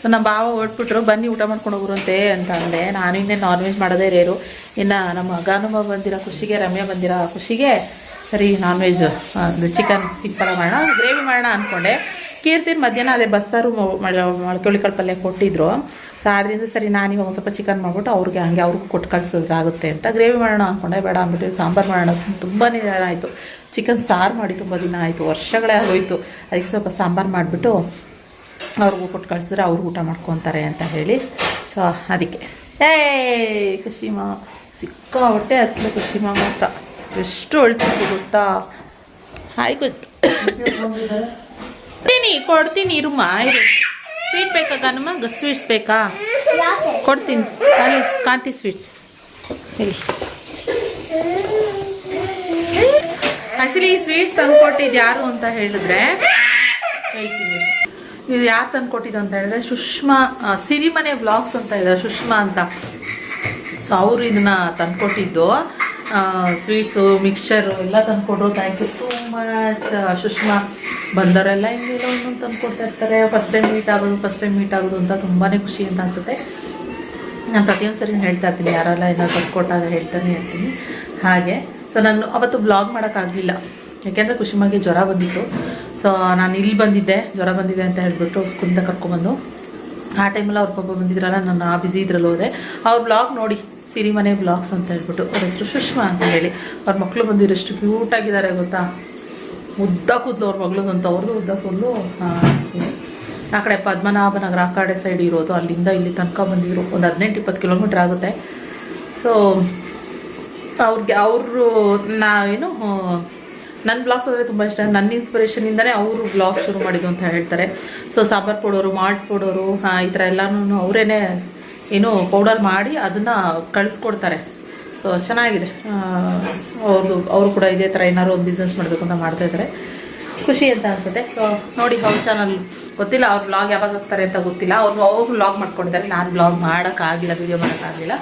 ಸೊ ನಮ್ಮ ಭಾವ ಹೊಟ್ಬಿಟ್ರು ಬನ್ನಿ ಊಟ ಮಾಡ್ಕೊಂಡು ಹೋಗ್ರಂತೆ ಅಂತ ಅಂದೆ. ನಾನು ಇನ್ನೇ ನಾನ್ ವೆಜ್ ಮಾಡೋದೇ ರೇರು. ಇನ್ನು ನಮ್ಮ ಅಗಾನುಮ ಬಂದಿರೋ, ಖುಷಿಗೆ, ರಮ್ಯಾ ಬಂದಿರೋ, ಖುಷಿಗೆ. ಸರಿ ನಾನ್ ವೆಜ್ ಚಿಕನ್ ಸಿಂಪಲ್ ಮಾಡೋಣ, ಗ್ರೇವಿ ಮಾಡೋಣ ಅಂದ್ಕೊಂಡೆ ಕೀರ್ತಿನ ಮಧ್ಯಾಹ್ನ ಅದೇ ಬಸ್ಸಾರು ಮೊಳಕೆಳಿಕಾಳು ಪಲ್ಯ ಕೊಟ್ಟಿದ್ರು. ಸೊ ಆದ್ದರಿಂದ ಸರಿ ನಾನು ಇವಾಗ ಒಂದು ಸ್ವಲ್ಪ ಚಿಕನ್ ಮಾಡ್ಬಿಟ್ಟು ಅವ್ರಿಗೆ ಹಂಗೆ ಅವ್ರಿಗೂ ಕೊಟ್ಟು ಕಳ್ಸಿದ್ರೆ ಆಗುತ್ತೆ ಅಂತ. ಗ್ರೇವಿ ಮಾಡೋಣ ಅಂದ್ಕೊಂಡೆ ಬೇಡ ಅಂದ್ಬಿಟ್ಟು ಸಾಂಬಾರು ಮಾಡೋಣ. ತುಂಬಾ ದಿನ ಆಯಿತು. ಚಿಕನ್ ಸಾರು ಮಾಡಿ ತುಂಬ ದಿನ ಆಯಿತು. ವರ್ಷಗಳೇ ಆಗೋಯ್ತು. ಅದಕ್ಕೆ ಸ್ವಲ್ಪ ಸಾಂಬಾರು ಮಾಡಿಬಿಟ್ಟು ಅವ್ರಿಗೂ ಕೊಟ್ಟು ಕಳ್ಸಿದ್ರೆ ಅವ್ರಿಗೆ ಊಟ ಮಾಡ್ಕೊತಾರೆ ಅಂತ ಹೇಳಿ. ಸೊ ಅದಕ್ಕೆ. ಏ ಸಿಕ್ಕ ಹೊಟ್ಟೆ ಹತ್ತಲು ಖುಷಿಮ ಮಾತ್ರ. ಎಷ್ಟು ಅಳ್ತಿತ್ತು ಗೊತ್ತಾ? ಹಾಯ್ ಗೊತ್ತು ಕೊಡ್ತೀನಿ ಕೊಡ್ತೀನಿ ಇರುಮ್ಮ ಇರು. ಸ್ವೀಟ್ ಬೇಕಾ ಗನಮ್ಮ ಸ್ವೀಟ್ಸ್ ಬೇಕಾ? ಕೊಡ್ತೀನಿ. ಅಲ್ಲಿ ಕಾಂತಿ ಸ್ವೀಟ್ಸ್ ಇಲ್ಲಿ. ಆ್ಯಕ್ಚುಲಿ ಈ ಸ್ವೀಟ್ಸ್ ತಂದ್ಕೊಟ್ಟಿದ್ದು ಯಾರು ಅಂತ ಹೇಳಿದ್ರೆ, ಹೇಳ್ತೀನಿ. ಇದು ಯಾರು ತಂದ್ಕೊಟ್ಟಿದ್ದು ಅಂತ ಹೇಳಿದ್ರೆ, ಸುಷ್ಮಾ ಸಿರಿಮನೆ ಬ್ಲಾಗ್ಸ್ ಅಂತ ಇದ್ದಾರೆ ಸುಷ್ಮಾ ಅಂತ. ಸೊ ಅವರು ಇದನ್ನ ತಂದ್ಕೊಟ್ಟಿದ್ದು ಸ್ವೀಟ್ಸು ಮಿಕ್ಸ್ಚರು ಎಲ್ಲ ತಂದ್ಕೊಟ್ರು thank you so much Sushma. ಬಂದವರೆಲ್ಲ ಹಿಂಗೆಲ್ಲ ಒಂದೊಂದು ತಂದ್ಕೊಡ್ತಾ ಇರ್ತಾರೆ. ಫಸ್ಟ್ ಟೈಮ್ ಮೀಟ್ ಆಗೋದು ಫಸ್ಟ್ ಟೈಮ್ ಮೀಟ್ ಆಗೋದು ಅಂತ ತುಂಬಾ ಖುಷಿ ಅಂತ ಅನ್ಸುತ್ತೆ. ನಾನು ಪ್ರತಿಯೊಂದು ಸರಿ ಹೇಳ್ತಾ ಇರ್ತೀನಿ, ಯಾರೆಲ್ಲ ಏನಾದ್ರು ತಂದ್ಕೊಟ್ಟಾಗ ಹೇಳ್ತಾನೆ ಇರ್ತೀನಿ. ಹಾಗೆ. ಸೊ ನಾನು ಅವತ್ತು ಬ್ಲಾಗ್ ಮಾಡೋಕ್ಕಾಗಲಿಲ್ಲ ಯಾಕೆಂದರೆ ಖುಷಿಮಾಗೆ ಜ್ವರ ಬಂದಿತ್ತು. ಸೊ ನಾನು ಇಲ್ಲಿ ಬಂದಿದ್ದೆ. ಜ್ವರ ಬಂದಿದೆ ಅಂತ ಹೇಳಿಬಿಟ್ಟು ಸ್ಕೂಲಿಂದ ಕರ್ಕೊಂಬಂದು ಆ ಟೈಮಲ್ಲಿ ಅವ್ರ ಪಾಪ ಬಂದಿದ್ರಲ್ಲ, ನಾನು ಆ ಬ್ಯುಸಿ ಇದ್ರಲ್ಲಿ ಹೋದೆ. ಅವ್ರ ಬ್ಲಾಗ್ ನೋಡಿ, ಸಿರಿಮನೆ ಬ್ಲಾಗ್ಸ್ ಅಂತ ಹೇಳ್ಬಿಟ್ಟು, ಅವ್ರ ಹೆಸರು ಸುಷ್ಮಾ ಅಂತ ಹೇಳಿ. ಅವ್ರ ಮಕ್ಕಳು ಬಂದಿರೋಷ್ಟು ಕ್ಯೂಟಾಗಿದ್ದಾರೆ ಗೊತ್ತಾ? ಉದ್ದ ಕೂದಲು ಅವ್ರ ಮಗಳದಂತ ಅವ್ರದ್ದು ಉದ್ದ ಕೂದಲು. ಆ ಕಡೆ ಪದ್ಮನಾಭನಗರ, ಆ ಕಡೆ ಸೈಡ್ ಇರೋದು, ಅಲ್ಲಿಂದ ಇಲ್ಲಿ ತನಕ ಬಂದಿದ್ರು. ಒಂದು ಹದಿನೆಂಟು, ಇಪ್ಪತ್ತು ಕಿಲೋಮೀಟ್ರ್ ಆಗುತ್ತೆ. ಸೊ ಅವ್ರಿಗೆ, ಅವರು, ನಾ, ಏನು ನನ್ನ ಬ್ಲಾಗ್ಸ್ ಅಂದರೆ ತುಂಬ ಇಷ್ಟ. ನನ್ನ ಇನ್ಸ್ಪಿರೇಷನಿಂದನೇ ಅವರು ಬ್ಲಾಗ್ ಶುರು ಮಾಡಿದ್ದು ಅಂತ ಹೇಳ್ತಾರೆ. So sambar powder, malt powder ಈ ಥರ ಎಲ್ಲನೂ ಅವರೇ ಏನು ಪೌಡರ್ ಮಾಡಿ ಅದನ್ನು ಕಳಿಸ್ಕೊಡ್ತಾರೆ. ಸೊ ಚೆನ್ನಾಗಿದೆ. ಅವ್ರದ್ದು ಅವರು ಕೂಡ ಇದೇ ಥರ ಏನಾದ್ರು ಒಂದು ಬಿಸ್ನೆಸ್ ಮಾಡಬೇಕು ಅಂತ ಮಾಡ್ತಾ ಇದ್ದಾರೆ ಖುಷಿ ಅಂತ ಅನ್ಸುತ್ತೆ. ಸೊ ನೋಡಿ, ಅವ್ರ ಚಾನಲ್ ಗೊತ್ತಿಲ್ಲ, ಅವ್ರು ಬ್ಲಾಗ್ ಯಾವಾಗ ಹಾಕ್ತಾರೆ ಅಂತ ಗೊತ್ತಿಲ್ಲ. ಅವ್ರು ಅವ್ರು ಬ್ಲಾಗ್ ಮಾಡ್ಕೊಂಡಿದ್ದಾರೆ. ನಾನು ಬ್ಲಾಗ್ ಮಾಡೋಕ್ಕಾಗಿಲ್ಲ ವೀಡಿಯೋ ಮಾಡೋಕ್ಕಾಗಿಲ್ಲ.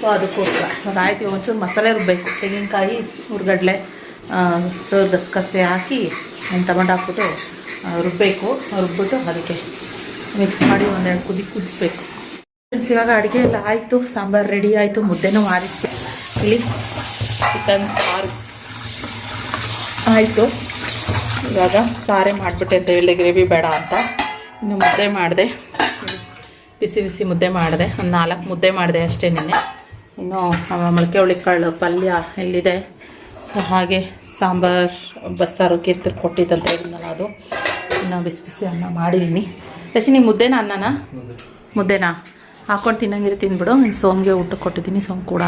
ಸೊ ಅದಕ್ಕೋಸ್ಕರ ಒಂದು ಆಯ್ತು, ಒಂಚೂರು ಮಸಾಲೆ ರುಬ್ಬಬೇಕು ತೆಂಗಿನಕಾಯಿ ಹುರ್ಗಡ್ಲೆ ಸೊ ಗಸಗಸೆ ಹಾಕಿ ಟೊಮೆಟೊ ಹಾಕ್ಬಿಟ್ಟು ರುಬ್ಬಬೇಕು ರುಬ್ಬಿಟ್ಟು ಅದಕ್ಕೆ ಮಿಕ್ಸ್ ಮಾಡಿ ಒಂದೆರಡು ಕುದಿ ಕುದಿಸ್ಬೇಕು. ಇವಾಗ ಅಡುಗೆ ಎಲ್ಲ ಆಯಿತು, ಸಾಂಬಾರು ರೆಡಿ ಆಯಿತು, ಮುದ್ದೆನೂ ಮಾಡಿತ್ತು ಇಲ್ಲಿ ಚಿಕನ್ ಸಾರು. ಆಯಿತು. ಇವಾಗ ಸಾರೇ ಮಾಡಿಬಿಟ್ಟೆ ಅಂತ ಹೇಳಿದೆ ಗ್ರೇವಿ ಬೇಡ ಅಂತ. ಇನ್ನು ಮುದ್ದೆ ಮಾಡಿದೆ. ಬಿಸಿ ಬಿಸಿ ಮುದ್ದೆ ಮಾಡಿದೆ. ಒಂದು ನಾಲ್ಕು ಮುದ್ದೆ ಮಾಡಿದೆ ಅಷ್ಟೇ ನಿನ್ನೆ. ಇನ್ನು ಮೊಳಕೆ ಹುಳಿಕಾಳು ಪಲ್ಯ ಎಲ್ಲಿದೆ? ಸೊ ಹಾಗೆ ಸಾಂಬಾರು ಬಸ್ಸಾರು ಕೀರ್ತಿ ಕೊಟ್ಟಿದ್ದಂತ ಹೇಳಿದ್ನಲ್ಲ ಅದು. ಇನ್ನು ಬಿಸಿ ಬಿಸಿ ಅನ್ನ ಮಾಡಿದ್ದೀನಿ ರಶಿನಿ ಮುದ್ದೆನಾ ಅನ್ನನಾ? ಮುದ್ದೆನಾ? ಹಾಕೊಂಡು ತಿನ್ನಂಗಿರಿ ಇನ್ನು ಸೋಮ್ಗೆ ಊಟ ಕೊಟ್ಟಿದ್ದೀನಿ ಸೋಮ್ ಕೂಡ.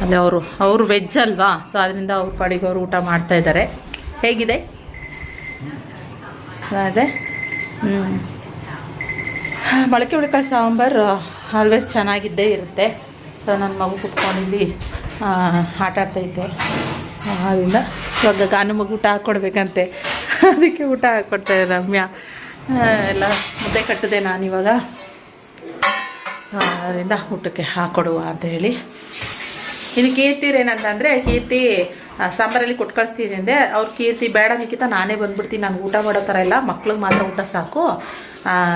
ಅಲ್ಲಿ ಅವರು ಅವರು ವೆಜ್ ಅಲ್ವಾ? ಸೊ ಅದರಿಂದ ಅವ್ರ ಪಾಡಿಗೆ ಅವರು ಊಟ ಮಾಡ್ತಾ ಇದ್ದಾರೆ. ಹೇಗಿದೆ? ಅದೇ. ಮೊಳಕೆ ಹುಳಿಕಾಳು ಸಾಂಬಾರು ಆಲ್ವೇಸ್ ಚೆನ್ನಾಗಿದ್ದೇ ಇರುತ್ತೆ. ಸೊ ನನ್ನ ಮಗು ಕುತ್ಕೊಂಡಿಲ್ಲಿ ಆಟ ಆಡ್ತೈತೆ ಅದರಿಂದ ಇವಾಗ ಗಾನು ಮಗು ಊಟ ಹಾಕ್ಕೊಡ್ಬೇಕಂತೆ ಅದಕ್ಕೆ ಊಟ ಹಾಕ್ಕೊಡ್ತಾರೆ ರಮ್ಯಾ. ಎಲ್ಲ ಮುದ್ದೆ ಕಟ್ಟಿದೆ ಆ, ಅದರಿಂದ ಊಟಕ್ಕೆ ಹಾಕೊಡುವ ಅಂತ ಹೇಳಿ. ಇನ್ನು ಕೀರ್ತಿರೇನಂತಂದರೆ ಕೀರ್ತಿ ಸಾಂಬಾರಲ್ಲಿ ಕೊಟ್ಟು ಕಳಿಸ್ತೀನಿ ಅಂದೆ. ಅವ್ರು ಕೀರ್ತಿ, ಬೇಡ ನಿಕ್ಕಿತ ನಾನೇ ಬಂದ್ಬಿಡ್ತೀನಿ ನಾನು ಊಟ ಮಾಡೋ ಥರ ಇಲ್ಲ, ಮಕ್ಳಿಗೆ ಮಾತ್ರ ಊಟ ಸಾಕು.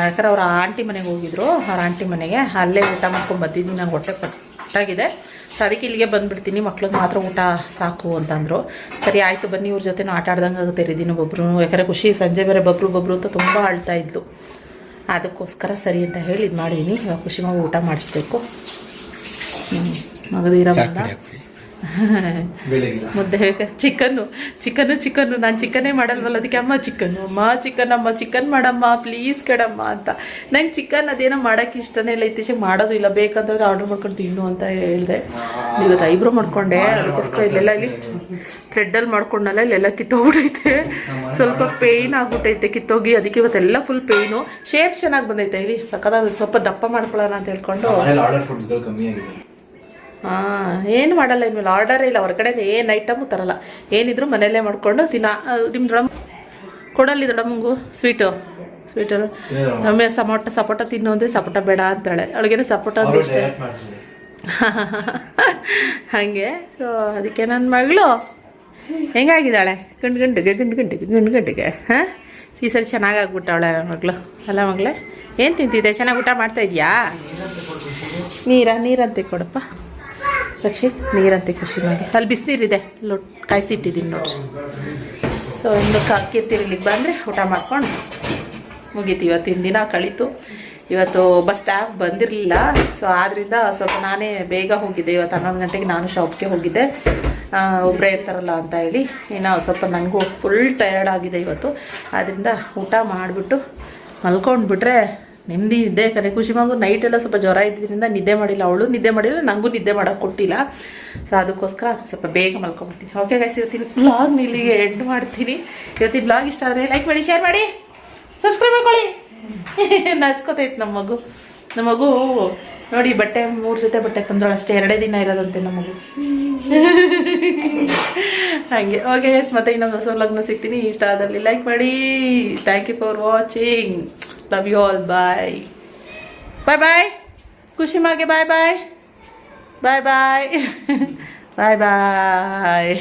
ಯಾಕಂದ್ರೆ ಅವ್ರ ಆಂಟಿ ಮನೆಗೆ ಹೋಗಿದ್ರು, ಅವ್ರ ಆಂಟಿ ಮನೆಗೆ. ಅಲ್ಲೇ ಊಟ ಮಾಡ್ಕೊಂಡು ಬಂದಿದ್ದೀನಿ, ನಂಗೆ ಹೊಟ್ಟೆ ಪಟ್ಟಾಗಿದೆ. ಸೊ ಅದಕ್ಕೆ ಇಲ್ಲಿಗೆ ಬಂದುಬಿಡ್ತೀನಿ, ಮಕ್ಳಿಗೆ ಮಾತ್ರ ಊಟ ಸಾಕು ಅಂತಂದರು. ಸರಿ, ಆಯಿತು ಬನ್ನಿ, ಇವ್ರ ಜೊತೆ ಆಟ ಆಡ್ದಂಗೆ ಆಗುತ್ತೆ ರೀದಿನ ಒಬ್ಬರು ಯಾಕಂದರೆ ಖುಷಿ, ಸಂಜೆ ಬೇರೆ ಬಬ್ರು ಬಬ್ರು ಅಂತ ತುಂಬ ಅಳ್ತಾ ಇದ್ಲು. ಅದಕ್ಕೋಸ್ಕರ ಸರಿ ಅಂತ ಹೇಳಿ ಇದು ಮಾಡಿದ್ದೀನಿ ಇವಾಗ ಖುಷಿ ಊಟ ಮಾಡಿಸ್ಬೇಕು. ಮಗದೀರ ಬಂದ ಮುದ್ದೆ ಚಿಕನ್ನು ಚಿಕನ್ನು ಚಿಕನ್ನು ನಾನು ಚಿಕನ್ನೇ ಮಾಡಲ್ವಲ್ಲ ಅದಕ್ಕೆ ಅಮ್ಮ ಚಿಕನ್ನು. ಅಮ್ಮ ಚಿಕನ್ ಅಮ್ಮ ಚಿಕನ್ ಮಾಡಮ್ಮ ಪ್ಲೀಸ್ ಕಡಮ್ಮ ಅಂತ. ನಂಗೆ ಚಿಕನ್ ಅದೇನೋ ಮಾಡೋಕ್ಕೆ ಇಷ್ಟನೇ ಇಲ್ಲ ಇತ್ತೀಚೆಗೆ ಮಾಡೋದು ಇಲ್ಲ. ಬೇಕಂತಂದ್ರೆ ಆರ್ಡರ್ ಮಾಡ್ಕೊಂಡು ತಿನ್ನು ಅಂತ ಹೇಳಿದೆ. ಇವತ್ತು ಐಬ್ರೋ ಮಾಡ್ಕೊಂಡೆ ಅದಕ್ಕೋಸ್ಕರ ಇಲ್ಲೆಲ್ಲ ಇಲ್ಲಿ ಥ್ರೆಡ್ಡಲ್ಲಿ ಮಾಡ್ಕೊಂಡಲ್ಲ ಇಲ್ಲೆಲ್ಲ ಕಿತ್ತೋಗ್ಬಿಟ್ಟೈತೆ ಸ್ವಲ್ಪ ಪೇಯ್ನ್ ಆಗ್ಬಿಟ್ಟೈತೆ ಕಿತ್ತೋಗಿ ಅದಕ್ಕೆ ಇವತ್ತೆಲ್ಲ ಫುಲ್ ಪೇಯ್ನು ಶೇಪ್ ಚೆನ್ನಾಗಿ ಬಂದೈತೆ ಹೇಳಿ. ಸಕ್ಕದಾಗ ಸ್ವಲ್ಪ ದಪ್ಪ ಮಾಡ್ಕೊಳ್ಳೋಣ ಅಂತ ಹೇಳ್ಕೊಂಡು. ಹಾಂ ಏನು ಮಾಡಲ್ಲ ಇನ್ಮೇಲೆ ಆರ್ಡರ್ ಇಲ್ಲ ಹೊರಗಡೆ ಏನು ಐಟಮು ತರಲ್ಲ. ಏನಿದ್ರು ಮನೆಯಲ್ಲೇ ಮಾಡ್ಕೊಂಡು ತಿನ್ನ. ನಿಮ್ಮ ದೊಡ್ಡಮ್ಮ ಕೊಡಲ್ಲಿ ದೊಡ್ಡಮ್ಮಂಗು ಸ್ವೀಟು ಸ್ವೀಟು ಆಮೇಲೆ ಸಮೋಟ ಸಪೋಟ ತಿನ್ನು ಅಂದರೆ ಸಪೋಟ ಬೇಡ ಅಂತಾಳೆ. ಅವಳಿಗೇನು ಸಪೋಟ ಅಂದ್ರೆ ಇಷ್ಟ. ಹಾಗೆ ಸೊ ಅದಕ್ಕೆ ನನ್ನ ಮಗಳು ಹೆಂಗಾಗಿದ್ದಾಳೆ? ಗಂಡು ಗಂಡಿಗೆ ಗಂಡು ಗಂಡಿಗೆ ಗಂಡು ಗಂಡಿಗೆ. ಹಾಂ? ಈ ಸರಿ ಚೆನ್ನಾಗಿ ಆಗ್ಬಿಟ್ಟವಳೆ ಮಗಳು. ಅಲ್ಲ ಮಗಳೇ ಏನು ತಿಂತಿದ್ದೆ? ಚೆನ್ನಾಗಿ ಊಟ ಮಾಡ್ತಾ ಇದೆಯಾ? ನೀರ ನೀರಂತೆ ಕೊಡಪ್ಪ. ರಕ್ಷಿತ್, ನೀರಂತೆ ಖುಷಿ ಮಾಡಿ. ಅಲ್ಲಿ ಬಿಸಿನೀರಿದೆ. ಲೊಟ್ ಕಾಯಿಸಿಟ್ಟಿದ್ದೀನಿ ನೋಡ್ರಿ. ಸೊ ಇನ್ನು ಕಾಕಿ ಇಲ್ಲಿಗೆ ಬಂದರೆ ಊಟ ಮಾಡ್ಕೊಂಡು ಮುಗೀತು. ಇವತ್ತಿನ ದಿನ ಕಳೀತು. ಇವತ್ತು ಬಸ್ ಸ್ಟಾಪ್ ಬಂದಿರಲಿಲ್ಲ. ಸೊ ಆದ್ದರಿಂದ ಸ್ವಲ್ಪ ನಾನೇ ಬೇಗ ಹೋಗಿದ್ದೆ. ಇವತ್ತು ಹನ್ನೊಂದು ಗಂಟೆಗೆ ನಾನು ಶಾಪ್ಗೆ ಹೋಗಿದ್ದೆ. ಒಬ್ಬರೇ ಇರ್ತಾರಲ್ಲ ಅಂತ ಹೇಳಿ. ಇನ್ನು ಸ್ವಲ್ಪ ನನಗೂ ಫುಲ್ ಟಯರ್ಡ್ ಆಗಿದೆ ಇವತ್ತು. ಆದ್ದರಿಂದ ಊಟ ಮಾಡಿಬಿಟ್ಟು ಮಲ್ಕೊಂಡ್ಬಿಟ್ರೆ ನೆಮ್ಮದಿ ಇದ್ದೆ ಕರೆ ಖುಷಿ ಮಗು ನೈಟ್ ಎಲ್ಲ ಸ್ವಲ್ಪ ಜ್ವರ ಇದ್ದಿದ್ದರಿಂದ ನಿದ್ದೆ ಮಾಡಿಲ್ಲ. ಅವಳು ನಿದ್ದೆ ಮಾಡಿಲ್ಲ ನನಗೂ ನಿದ್ದೆ ಮಾಡೋಕೆ ಕೊಟ್ಟಿಲ್ಲ. ಸೊ ಅದಕ್ಕೋಸ್ಕರ ಸ್ವಲ್ಪ ಬೇಗ ಮಲ್ಕೊಂಡ್ಬಿಡ್ತೀನಿ. ಓಕೆ ಗೈಸ್ ಇವತ್ತಿನ ಬ್ಲಾಗ್ ಇಲ್ಲಿಗೆ ಎಂಡ್ ಮಾಡ್ತೀನಿ. ಇವತ್ತಿನ ಬ್ಲಾಗ್ ಇಷ್ಟ ಆದರೆ ಲೈಕ್ ಮಾಡಿ ಶೇರ್ ಮಾಡಿ ಸಬ್ಸ್ಕ್ರೈಬ್ ಮಾಡ್ಕೊಳ್ಳಿ. ನಾಚ್ಕೋತೈತೆ ನಮ್ಮ ಮಗು. ನಮ್ಮ ಮಗು ನೋಡಿ ಬಟ್ಟೆ, ಮೂರು ಜೊತೆ ಬಟ್ಟೆ ತಂದೋಳು ಅಷ್ಟೇ. ಎರಡೇ ದಿನ ಇರೋದಂತೆ ನಮ್ಮ ಮಗು. ಹಾಗೆ. ಓಕೆ ಎಸ್ ಮತ್ತೆ ಇನ್ನೊಂದು ಹೊಸ ಲಗ್ನ ಸಿಗ್ತೀನಿ. ಇಷ್ಟ ಆದಲ್ಲಿ ಲೈಕ್ ಮಾಡಿ. Thank you for watching you all bye bye bye Khushi ಮಾಗೆ bye bye bye bye bye bye